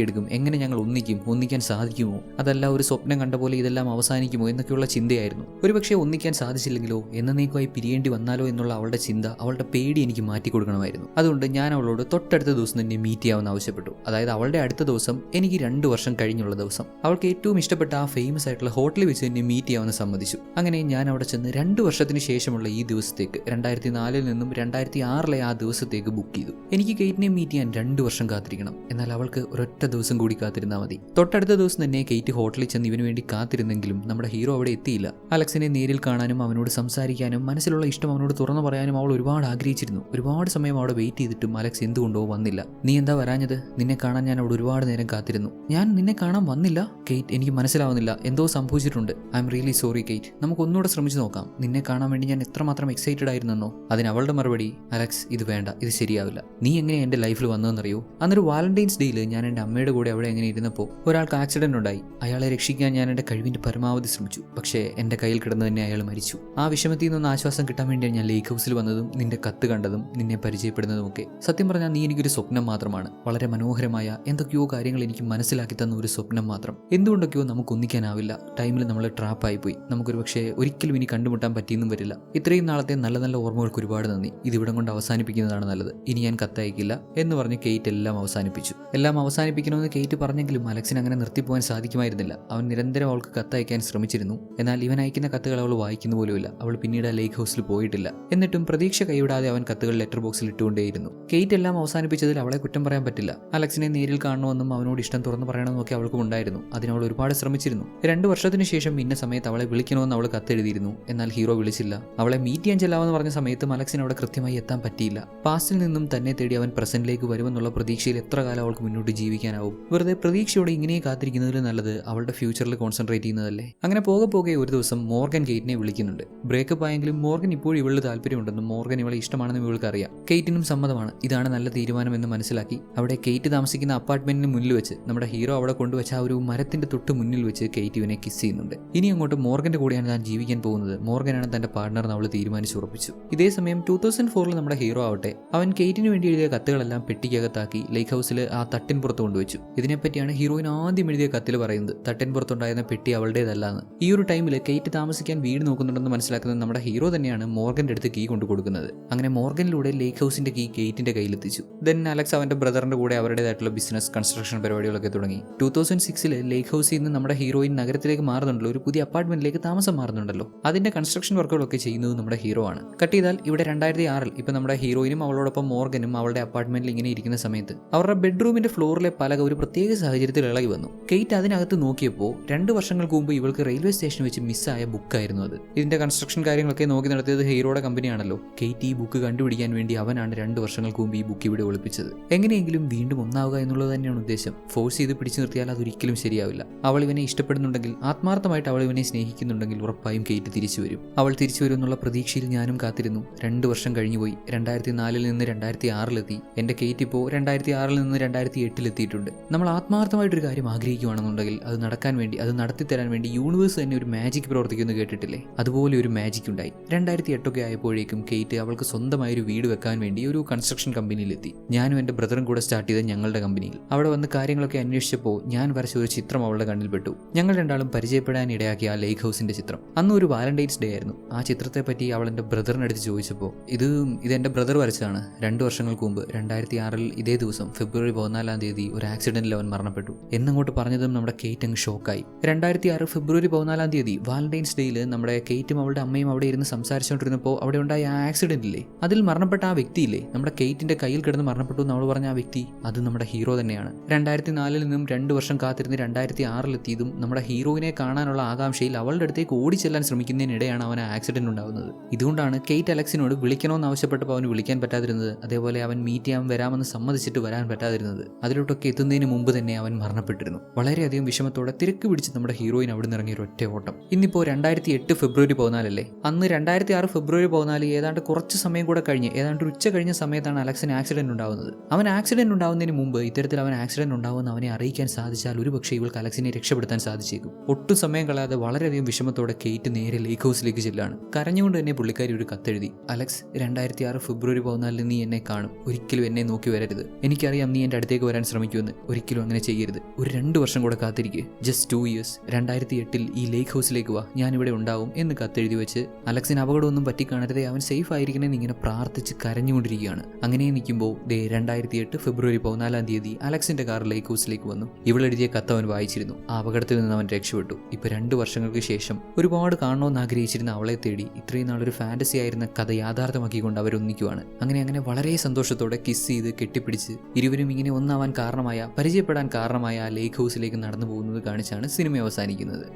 S1: എടുക്കും എങ്ങനെ ഞങ്ങൾ ഒന്നിക്കും ഒന്നിക്കാൻ സാധിക്കുമോ? അതല്ല ഒരു സ്വപ്നം കണ്ട പോലെ ഇതെല്ലാം അവസാനിക്കുമോ എന്നൊക്കെയുള്ള ചിന്തയായിരുന്നു. ഒരുപക്ഷെ ഒന്നിക്കാൻ സാധിച്ചില്ലെങ്കിലോ എന്നേക്കുമായി പിരിയേണ്ടി വന്നാലോ എന്നുള്ള അവളുടെ ചിന്ത അവളുടെ പേടി എനിക്ക് മാറ്റി കൊടുക്കണമായിരുന്നു അതുകൊണ്ട് ഞാൻ അവളോട് തൊട്ടടുത്ത ദിവസം തന്നെ മീറ്റ് ചെയ്യാമെന്ന് ആവശ്യപ്പെട്ടു. അതായത് അവളുടെ അടുത്ത ദിവസം എനിക്ക് രണ്ട് വർഷം കഴിഞ്ഞുള്ള ദിവസം. അവൾക്ക് ഏറ്റവും ഇഷ്ടപ്പെട്ട ആ ഫേമസ് ആയിട്ടുള്ള ഹോട്ടലിൽ വെച്ച് തന്നെ മീറ്റ് ചെയ്യാമെന്ന് സമ്മതിച്ചു. അങ്ങനെ ഞാൻ അവിടെ ചെന്ന് രണ്ട് വർഷത്തിന് ശേഷമുള്ള ഈ ദിവസത്തേക്ക് രണ്ടായിരത്തി നാലിൽ നിന്നും രണ്ടായിരത്തി ആറിലെ ആ ദിവസത്തേക്ക് ബുക്ക് ചെയ്തു. എനിക്ക് കെയ്റ്റിനെ മീറ്റ് ചെയ്യാൻ രണ്ട് വർഷം കാത്തിരിക്കണം. എന്നാൽ അവൾക്ക് ഒരൊറ്റ ദിവസം കൂടി കാത്തിരുന്നാൽ മതി. തൊട്ടടുത്ത ദിവസം തന്നെ കെയ്റ്റ് ഹോട്ടലിൽ ചെന്ന് ഇവന് വേണ്ടി കാത്തിരുന്നെങ്കിലും നമ്മുടെ ഹീറോ അവിടെ എത്തിയില്ല. അലക്സിനെ നേരിൽ കാണാനും അവനോട് സംസാരിക്കാനും മനസ്സിലുള്ള ഇഷ്ടം അവനോട് തുറന്നു പറയാനും അവൾ ഒരുപാട് ആഗ്രഹിച്ചിരുന്നു. ഒരുപാട് സമയം അവിടെ വെയിറ്റ് ചെയ്തിട്ടും അലക്സ് എന്തുകൊണ്ടോ വന്നില്ല. നീ എന്താ വരാഞ്ഞത്? നിന്നെ കാണാൻ ഞാൻ അവിടെ ഒരുപാട് നേരം കാത്തിരുന്നു. ഞാൻ നിന്നെ കാണാൻ വന്നില്ല? കെയ്റ്റ് എനിക്ക് മനസ്സിലാവുന്നില്ല. എന്തോ സംഭവിച്ചിട്ടുണ്ട്. I'm really sorry Kate. നമുക്ക് ഒന്നുകൂടെ ശ്രമിച്ചു നോക്കാം. നിന്നെ കാണാൻ വേണ്ടി ഞാൻ എത്രമാത്രം എക്സൈറ്റഡ് ആയിരുന്നെന്നോ? അതിന് അവളുടെ മറുപടി അലക്സ് ഇത് വേണ്ട. ഇത് ശരിയാവില്ല. നീ എങ്ങനെ എന്റെ ലൈഫിൽ വന്നതെന്നറിയോ? അന്നൊരു വാലന്റൈൻസ് ഡേയിൽ ഞാൻ എന്റെ അമ്മയുടെ കൂടെ അവിടെ എങ്ങനെ ഇരുന്നപ്പോൾ ഒരാൾക്ക് ആക്സിഡന്റ് ഉണ്ടായി. അയാളെ രക്ഷിക്കാൻ ഞാൻ എന്റെ കഴിവിന്റെ പരമാവധി ശ്രമിച്ചു. പക്ഷേ എന്റെ കയ്യിൽ കിടന്ന് തന്നെ അയാൾ മരിച്ചു. ആ വിഷമത്തിൽ നിന്നൊന്ന് ആശ്വാസം കിട്ടാൻ വേണ്ടിയാണ് ഞാൻ ലേക്ക് ഹൗസിൽ വന്നതും നിന്റെ കത്ത് കണ്ടതും നിന്നെ പരിചയപ്പെടുന്നതും ഒക്കെ. സത്യം പറഞ്ഞാൽ നീ എനിക്കൊരു സ്വപ്നം മാത്രമാണ്. വളരെ മനോഹരമായ എന്തൊക്കെയോ കാര്യങ്ങൾ എനിക്ക് മനസ്സിലാക്കി തന്ന ഒരു സ്വപ്നം മാത്രം. എന്തുകൊണ്ടൊക്കെയോ നമുക്ക് ഒന്നിക്കാനാവില്ല. ടൈമിൽ നമ്മൾ ട്രാപ്പായി പോയി. നമുക്കൊരു പക്ഷേ ഒരിക്കലും ഇനി കണ്ടുമുട്ടാൻ പറ്റിയെന്നും വരില്ല. ഇത്രയും നാളത്തെ നല്ല നല്ല ഓർമ്മകൾക്ക് ഒരുപാട് നന്ദി. ഇതിവിടം കൊണ്ട് അവസാനിപ്പിക്കുന്നതാണ് നല്ലത്. ഇനി ഞാൻ കത്തയക്കില്ല എന്ന് പറഞ്ഞ് കേറ്റ് എല്ലാം അവസാനിപ്പിച്ചു. എല്ലാം അവസാനിപ്പിക്കണമെന്ന് കേറ്റ് പറഞ്ഞെങ്കിലും അലക്സിന് അങ്ങനെ നിർത്തിപ്പോകാൻ സാധിക്കുമായിരുന്നില്ല. അവൻ നിരന്തരം അവൾക്ക് കത്തയക്കാൻ ശ്രമിച്ചിരുന്നു. എന്നാൽ ഇവൻ അയക്കുന്ന കത്തുകൾ അവൾ വായിക്കുന്ന പോലുമില്ല. അവൾ പിന്നീട് ആ ലേക്ക് ഹൗസിൽ പോയിട്ടില്ല. എന്നിട്ടും പ്രതീക്ഷ കൈവിടാതെ അവൻ കത്തുകൾ ലെറ്റർ ബോക്സിൽ ഇട്ടുകൊണ്ടേയിരുന്നു. കേറ്റ് എല്ലാം അവസാനിപ്പിച്ചതിൽ അവളെ കുറ്റം പറയാൻ പറ്റില്ല. അലക്സിനെ നേരിൽ കാണണമെന്നും അവനോട് ഇഷ്ടം തുറന്നു പറയണമെന്നും ഒക്കെ അവൾക്കും ഉണ്ടായിരുന്നു. അതിനവൾ ഒരുപാട് ശ്രമിച്ചിരുന്നു. രണ്ടു വർഷത്തിന് ശേഷം ഇന്ന സമയത്ത് അവളെ വിളിക്കണമെന്ന് അവൾ കത്തെഴുതിയിരുന്നു. എന്നാൽ ഹീറോ വിളിച്ചില്ല. അവളെ മീറ്റ് ചെയ്യാൻ ചെല്ലാമെന്ന് പറഞ്ഞ സമയത്തും അലക്സിന് അവിടെ കൃത്യമായി എത്താൻ പറ്റിയില്ല. പാസ്റ്റിൽ നിന്നും തന്നെ തേടി അവൻ പ്രസന്റിലേക്ക് വരുമെന്നുള്ള പ്രതീക്ഷയിൽ എത്ര കാലം അവൾക്ക് മുന്നോട്ട് ജീവിക്കാനാവും വെറുതെ പ്രതീക്ഷയോടെ ഇങ്ങനെ കാത്തിരിക്കുന്നതിൽ നല്ലത് അവളുടെ ഫ്യൂച്ചറിൽ കോൺസെൻട്രേറ്റ് ചെയ്യുന്നതല്ലേ. അങ്ങനെ പോകെ പോകെ ഒരു ദിവസം മോർഗൻ കെയ്റ്റിനെ വിളിക്കുന്നുണ്ട്. ബ്രേക്കപ്പ് ആയെങ്കിലും മോർഗൻ ഇപ്പോഴും ഇവളുടെ താല്പര്യമുണ്ടെന്നും മോർഗൻ ഇവളെ ഇഷ്ടമാണെന്നും ഇവൾക്ക് അറിയാം കെയ്റ്റിനും സമ്മതമാണ്. ഇതാണ് നല്ല തീരുമാനം എന്ന് മനസ്സിലാക്കി അവിടെ കെയ്റ്റ് താമസിക്കുന്ന അപ്പാർട്ട്മെന്റിന് മുന്നിൽ വെച്ച് നമ്മുടെ ഹീറോ അവിടെ കൊണ്ടുവച്ച ആ ഒരു മരത്തിന്റെ തൊട്ട് മുന്നിൽ വെച്ച് കെയ്റ്റ് ഇവനെ കിസ് ചെയ്യുന്നുണ്ട്. ഇനി അങ്ങോട്ട് മോർഗന്റെ കൂടെയാണ് താൻ ജീവിക്കാൻ പോകുന്നത്. മോർഗനാണ് തന്റെ പാർട്ണർ അവൾ തീരുമാനിച്ചുറപ്പിച്ചു. ഇതേ സമയം ടൂ തൗസൻഡ് ഫോറിൽ നമ്മുടെ ഹീറോ ആവട്ടെ. അവൻ കെയ്റ്റിന് വേണ്ടി എഴുതിയ കത്തുകളെല്ലാം പെട്ടിക്കകത്താക്കി ലേക്ക് ഹൗസിൽ ആ തട്ടിൻ പുറത്ത് കൊണ്ടുവച്ചു ഇതിനെപ്പറ്റിയാണ് ഹീറോയിൻ ആദ്യം എഴുതിയ കത്തിൽ പറയുന്നത്. തട്ടിൻ പുറത്തുണ്ടായിരുന്ന പെട്ടി അവളുടേതല്ലാന്ന്. ഈ ഒരു ടൈമിൽ കെയ്റ്റ് താമസിക്കാൻ വീട് നോക്കുന്നുണ്ടെന്ന് മനസ്സിലാക്കുന്നത് നമ്മുടെ ഹീറോ തന്നെയാണ് മോർഗന്റെ അടുത്ത് കീ കൊണ്ടു കൊടുക്കുന്നത്. അങ്ങനെ മോർഗനിലൂടെ ലേക്ക് ഹൗസിന്റെ കീ ഗേറ്റിന്റെ കയ്യിലെത്തിച്ചു. ദെൻ അലക്സ് അവന്റെ ബ്രദറിന്റെ കൂടെ അവരുടേതായിട്ടുള്ള ബിസിനസ് കൺസ്ട്രക്ഷൻ പരിപാടികളൊക്കെ തുടങ്ങി. ടൂ തൗസൻഡ് സിക്സിൽ ലേക്ക് ഹൗസിൽ നിന്ന് നമ്മുടെ ഹീറോയിൻ നഗരത്തിലേക്ക് മാറുന്നുണ്ടല്ലോ. ഒരു പുതിയ അപ്പാർട്ട്മെന്റിലേക്ക് താമസം മാറുന്നുണ്ടല്ലോ. അതിന്റെ കൺസ്ട്രക്ഷൻ വർക്കുകളൊക്കെ ചെയ്യുന്നത് നമ്മുടെ ഹീറോ ആണ്. കട്ട് ചെയ്താൽ ഇവിടെ രണ്ടായിരത്തി ആറിൽ ഇപ്പൊ നമ്മുടെ ഹീറോയിനും അവളോടൊപ്പം മോർഗനും അവളുടെ അപ്പാർട്ട്മെന്റിൽ ഇങ്ങനെ ഇരിക്കുന്ന സമയത്ത് അവരുടെ ബെഡ്റൂമിന്റെ ഫ്ലോറിലെ പലക ഒരു പ്രത്യേക സാഹചര്യത്തിൽ ഇളകി വന്നു. കെയ്റ്റ് അതിനകത്ത് നോക്കിയപ്പോൾ രണ്ട് വർഷങ്ങൾക്ക് മുമ്പ് ഇവൾക്ക് റെയിൽവേ സ്റ്റേഷനിൽ വെച്ച് മിസ്സായ ബുക്കായിരുന്നു അത്. ഇതിന്റെ കൺസ്ട്രക്ഷൻ കാര്യങ്ങളൊക്കെ നോക്കി നടത്തിയത് ഹീറോയുടെ കമ്പനിയാണല്ലോ. കെയ്റ്റ് ഈ ബുക്ക് കണ്ടുപിടിക്കാൻ വേണ്ടി അവനാണ് രണ്ട് വർഷങ്ങൾക്ക് മുമ്പ് ഈ ബുക്ക് ഇവിടെ ഒളിപ്പിച്ചത്. എങ്ങനെയെങ്കിലും വീണ്ടും ഒന്നാവുക എന്നുള്ളത് തന്നെയാണ് ഉദ്ദേശം. ഫോഴ്സ് ചെയ്ത് പിടിച്ചു നിർത്തിയാൽ അതൊരിക്കലും ശരിയാവില്ല. അവൾ ഇവനെ ഇഷ്ടപ്പെടുന്നുണ്ടെങ്കിൽ ആത്മാർത്ഥമായിട്ട് അവൾ ഇവനെ സ്നേഹിക്കുന്നുണ്ടെങ്കിൽ ഉറപ്പായും കെയ്റ്റ് തിരിച്ചു വരും. അവൾ തിരിച്ചു വരും എന്നുള്ള പ്രതീക്ഷയിൽ ഞാനും കാത്തിരുന്നു. രണ്ട് വർഷം കഴിഞ്ഞുപോയി. രണ്ടായിരത്തി നാലിൽ നിന്ന് രണ്ടായിരത്തി ആറിലെത്തി എന്റെ കെയ്റ്റ് ഇപ്പോൾ രണ്ടായിരത്തി ആറിൽ നിന്ന് രണ്ടായിരത്തി എട്ടിലെത്തിയിട്ടുണ്ട് നമ്മൾ ആത്മാർത്ഥമായിട്ടൊരു കാര്യം ആഗ്രഹിക്കുകയാണെന്നുണ്ടെങ്കിൽ അത് നടക്കാൻ വേണ്ടി അത് നടത്തിത്തരാൻ വേണ്ടി യൂണിവേഴ്സ് തന്നെ ഒരു മാജിക് പ്രവർത്തിക്കുന്നു കേട്ടിട്ടില്ലേ? അതുപോലെ ഒരു മാജിക് ഉണ്ടായി. രണ്ടായിരത്തി എട്ടൊക്കെ ആയപ്പോഴേക്കും കേറ്റ് അവൾക്ക് സ്വന്തമായ ഒരു വീട് വെക്കാൻ വേണ്ടി ഒരു കൺസ്ട്രക്ഷൻ കമ്പനിയിലെത്തി ഞാനും എന്റെ ബ്രദറും കൂടെ സ്റ്റാർട്ട് ചെയ്ത ഞങ്ങളുടെ കമ്പനിയിൽ അവിടെ വന്ന് കാര്യങ്ങളൊക്കെ അന്വേഷിച്ചപ്പോൾ ഞാൻ വരച്ച ഒരു ചിത്രം അവളുടെ കണ്ണിൽപ്പെട്ടു ഞങ്ങൾ രണ്ടാളും പരിചയപ്പെടാൻ ഇടയാക്കിയ ആ ലേക്ക് ഹൗസിന്റെ ചിത്രം. അന്ന് ഒരു വാലന്റൈൻസ് ഡേ ആയിരുന്നു. ആ ചിത്രത്തെ പറ്റി അവൾ എന്റെ ബ്രദറിനടുത്ത് ചോദിച്ചപ്പോൾ ഇത് ഇത് എന്റെ ബ്രദർ വരച്ചതാണ്. രണ്ട് വർഷങ്ങൾക്ക് മുമ്പ് രണ്ടായിരത്തി ആറിൽ ഇതേ ദിവസം ഫെബ്രുവരി പതിനാലാം തീയതി ഒരു ആക്സിഡന്റിൽ അവൻ മരണപ്പെട്ടു. എന്നങ്ങോട്ട് പറഞ്ഞതും നമ്മുടെ കെയ്റ്റ് അങ്ങ് ഷോക്കായി രണ്ടായിരത്തി ആറ് ഫെബ്രുവരി പതിനാലാം തീയതി വാലന്റൈൻസ് ഡേയിൽ നമ്മുടെ കെയ്റ്റും അവളുടെ അമ്മയും അവിടെ ഇരുന്ന് സംസാരിച്ചുകൊണ്ടിരുന്നപ്പോൾ അവിടെ ഉണ്ടായ ആ ആക്സിഡന്റില്ലേ അതിൽ മരണപ്പെട്ട ആ വ്യക്തിയില്ലേ നമ്മുടെ കെയ്റ്റിന്റെ കയ്യിൽ കിടന്ന് മരണപ്പെട്ടു എന്ന് അവൾ പറഞ്ഞ ആ വ്യക്തി അത് നമ്മുടെ ഹീറോ തന്നെയാണ്. രണ്ടായിരത്തി നാലിൽ നിന്നും രണ്ട് വർഷം കാത്തിരുന്ന് രണ്ടായിരത്തി ആറിലെത്തിയതും നമ്മുടെ ഹീറോയിനെ കാണാനുള്ള ആകാംക്ഷയിൽ അവളുടെ അടുത്തേക്ക് ഓടിച്ചെല്ലാൻ ശ്രമിക്കുന്നതിനിടെയാണ് അവൻ ആക്സിഡന്റ് ഉണ്ടാകുന്നത് ഇതുകൊണ്ടാണ് കെയ്റ്റ് അലക്സിനോട് വിളിക്കണമെന്ന് ആവശ്യപ്പെട്ടപ്പോൾ അവന് വിളിക്കാൻ പറ്റാതിരുന്നത്. അതേപോലെ അവൻ മീറ്റ് ചെയ്യാൻ വരാമെന്ന് സമ്മതിച്ചിട്ട് വരാൻ പറ്റാതിരുന്നത്. അതിലോട്ടൊക്കെ എത്തുന്നതിന് മുമ്പ് തന്നെ അവൻ മരണപ്പെട്ടിരുന്നു. വളരെയധികം വിഷമത്തോടെ തിരക്ക് പിടിച്ച് നമ്മുടെ ഹീറോയിൻ അവിടെ നിന്ന് ഇറങ്ങിയൊരു ഒറ്റ ഓട്ടം. ഇന്നിപ്പോൾ രണ്ടായിരത്തി എട്ട് ഫെബ്രുവരി പതിനാലല്ലേ? അന്ന് രണ്ടായിരത്തി ആറ് ഫെബ്രുവരി പതിനാല് ഏതാണ്ട് കുറച്ച് സമയം കൂടെ കഴിഞ്ഞ് ഏതാണ്ട് ഉച്ച കഴിഞ്ഞ സമയത്താണ് അലക്സിന് ആക്സിഡന്റ് ഉണ്ടാവുന്നത്. അവൻ ആക്സിഡന്റ് ഉണ്ടാവുന്നതിന് മുമ്പ് ഇത്തരത്തിൽ അവൻ ആക്സിഡന്റ് ഉണ്ടാവുമെന്ന് അവനെ അറിയിക്കാൻ സാധിച്ചാൽ ഒരു പക്ഷേ ഇവൾക്ക് അലക്സിനെ രക്ഷപ്പെടുത്താൻ സാധിച്ചേക്കും. ഒട്ടും സമയം കളയാതെ വളരെയധികം വിഷമത്തോടെ കേറ്റ് നേരെ ലേക്ക് ഹൗസിലേക്ക് ചെല്ലാണ്. കരഞ്ഞുകൊണ്ട് തന്നെ പുള്ളിക്കാരി ഒരു കത്തെഴുതി അലക്സ് രണ്ടായിരത്തി ആറ് ഫെബ്രുവരി പതിനാലിന് നീ എന്നെ കാണും. ഒരിക്കലും എന്നെ നോക്കി വരരുത്. എനിക്കറിയാം നീ എന്റെ അടുത്തേക്ക് വരാൻ ശ്രമിക്കുമെന്ന്. ഒരിക്കലും അങ്ങനെ ചെയ്യരുത്. ഒരു രണ്ട് വർഷം കൂടെ കാത്തിരിക്കുക ജസ്റ്റ് ടു ഇയേഴ്സ് രണ്ടായിരത്തി എട്ടിൽ ഈ ലേക്ക് ഹൗസിലേക്ക് വാ. ഞാനിവിടെ ഉണ്ടാവും എന്ന് കത്തെഴുതി വെച്ച് അലക്സിന് അപകടമൊന്നും പറ്റിക്കാണരുതേ. അവൻ സേഫ് ആയിരിക്കണമെന്ന് ഇങ്ങനെ പ്രാർത്ഥിച്ച് കരഞ്ഞുകൊണ്ടിരിക്കുകയാണ്. അങ്ങനെ നിൽക്കുമ്പോൾ ദേ രണ്ടായിരത്തി എട്ട് ഫെബ്രുവരി പതിനാലാം തീയതി അലക്സിന്റെ കാർ ലേക്ക് ഹൗസിലേക്ക് വന്നു. ഇവളെഴുതിയ കത്ത് അവൻ വായിച്ചിരുന്നു. ആ അപകടത്തിൽ നിന്ന് അവൻ രക്ഷപ്പെട്ടു. ഇപ്പൊ രണ്ട് വർഷങ്ങൾക്ക് ശേഷം ഒരുപാട് കാണണമെന്ന് ആഗ്രഹിച്ചിരുന്ന അവളെ തേടി ഇത്രയും നാളൊരു ഫാന്റസി ആയിരുന്ന കഥ യാഥാർത്ഥ്യമാക്കിക്കൊണ്ട് അവരൊന്നിക്കുവാണ്. അങ്ങനെ അങ്ങനെ വളരെ സന്തോഷത്തോടെ കിസ് ചെയ്ത് കെട്ടിപ്പിടിച്ച് ഇരുവരും ഇങ്ങനെ ഒന്നാവാൻ കാരണമായ. പരിചയപ്പെടാൻ കാരണമായ ആ ലേക്ക് ഹൗസിലേക്ക് നടന്നു പോകുന്നത് കാണിച്ചാണ് സിനിമ അവസാനിക്കുന്നത്.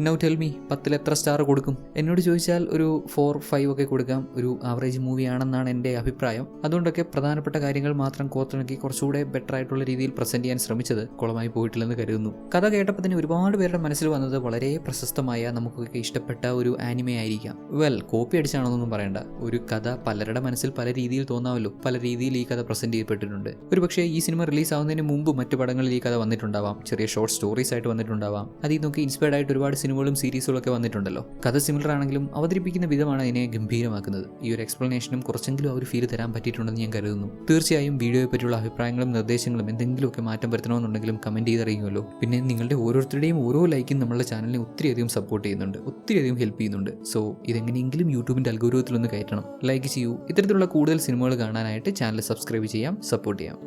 S1: നൗ ടെൽ മീ പത്തിൽ എത്ര സ്റ്റാർ കൊടുക്കും? എന്നോട് ചോദിച്ചാൽ ഒരു ഫോർ ഫൈവ് ഒക്കെ കൊടുക്കാം. ഒരു ആവറേജ് മൂവി ആണെന്നാണ് എന്റെ അഭിപ്രായം. അതുകൊണ്ടൊക്കെ പ്രധാനപ്പെട്ട കാര്യങ്ങൾ മാത്രം കോർത്തിണക്കി കുറച്ചുകൂടെ ബെറ്റർ ആയിട്ടുള്ള രീതിയിൽ പ്രസന്റ് ചെയ്യാൻ ശ്രമിച്ചത് കുളമായി പോയിട്ടില്ലെന്ന് കരുതുന്നു. കഥ കേട്ടപ്പോൾ തന്നെ ഒരുപാട് പേരുടെ മനസ്സിൽ വന്നത് വളരെ പ്രശസ്തമായ നമുക്കൊക്കെ ഇഷ്ടപ്പെട്ട ഒരു ആനിമ ആയിരിക്കാം. വെൽ കോപ്പി അടിച്ചാണെന്നൊന്നും പറയണ്ട. ഒരു കഥ പലരുടെ മനസ്സിൽ പല രീതിയിൽ തോന്നാമല്ലോ. പല രീതിയിൽ ഈ കഥ പ്രസന്റ് ചെയ്യപ്പെട്ടിട്ടുണ്ട്. ഒരു പക്ഷേ ഈ സിനിമ റിലീസ് ആവുന്നതിന് മുമ്പ് മറ്റു പടങ്ങളിൽ ഈ കഥ വന്നിട്ടുണ്ടാവാം. ചെറിയ ഷോർട്ട് സ്റ്റോറീസ് ആയിട്ട് വന്നിട്ടുണ്ടാവാം. അതിൽ നിന്നൊക്കെ ഇൻസ്പയർഡ് ആയിട്ട് ഒരുപാട് സിനിമകളും സീരീസുകളൊക്കെ വന്നിട്ടുണ്ടല്ലോ. കഥ സിമിലർ ആണെങ്കിലും അവതരിപ്പിക്കുന്ന വിധമാണ് അതിനെ ഗംഭീരമാക്കുന്നത്. ഈ ഒരു എക്സ്പ്ലനേഷനും കുറച്ചെങ്കിലും ആ ഒരു ഫീൽ തരാൻ പറ്റിയിട്ടുണ്ടെന്ന് ഞാൻ കരുതുന്നു. തീർച്ചയായും വീഡിയോയെ പറ്റിയുള്ള അഭിപ്രായങ്ങളും നിർദ്ദേശങ്ങളും എന്തെങ്കിലുമൊക്കെ മാറ്റം വരുത്തണമെന്നുണ്ടെങ്കിലും കമന്റ് ചെയ്തറിയുമല്ലോ. പിന്നെ നിങ്ങളുടെ ഓരോരുത്തരുടെയും ഓരോ ലൈക്കും നമ്മുടെ ചാനലിനെ ഒത്തിരിയധികം സപ്പോർട്ട് ചെയ്യുന്നുണ്ട്. ഒത്തിരിയധികം ഹെൽപ്പ് ചെയ്യുന്നുണ്ട്. സോ ഇതെങ്ങനെയെങ്കിലും യൂട്യൂബിന്റെ അൽഗോരത്തിലൊന്ന് കയറ്റണം. ലൈക്ക് ചെയ്യൂ. ഇത്തരത്തിലുള്ള കൂടുതൽ സിനിമകൾ കാണാനായിട്ട് ചാനൽ സബ്സ്ക്രൈബ് ചെയ്യാം. സപ്പോർട്ട് ചെയ്യാം.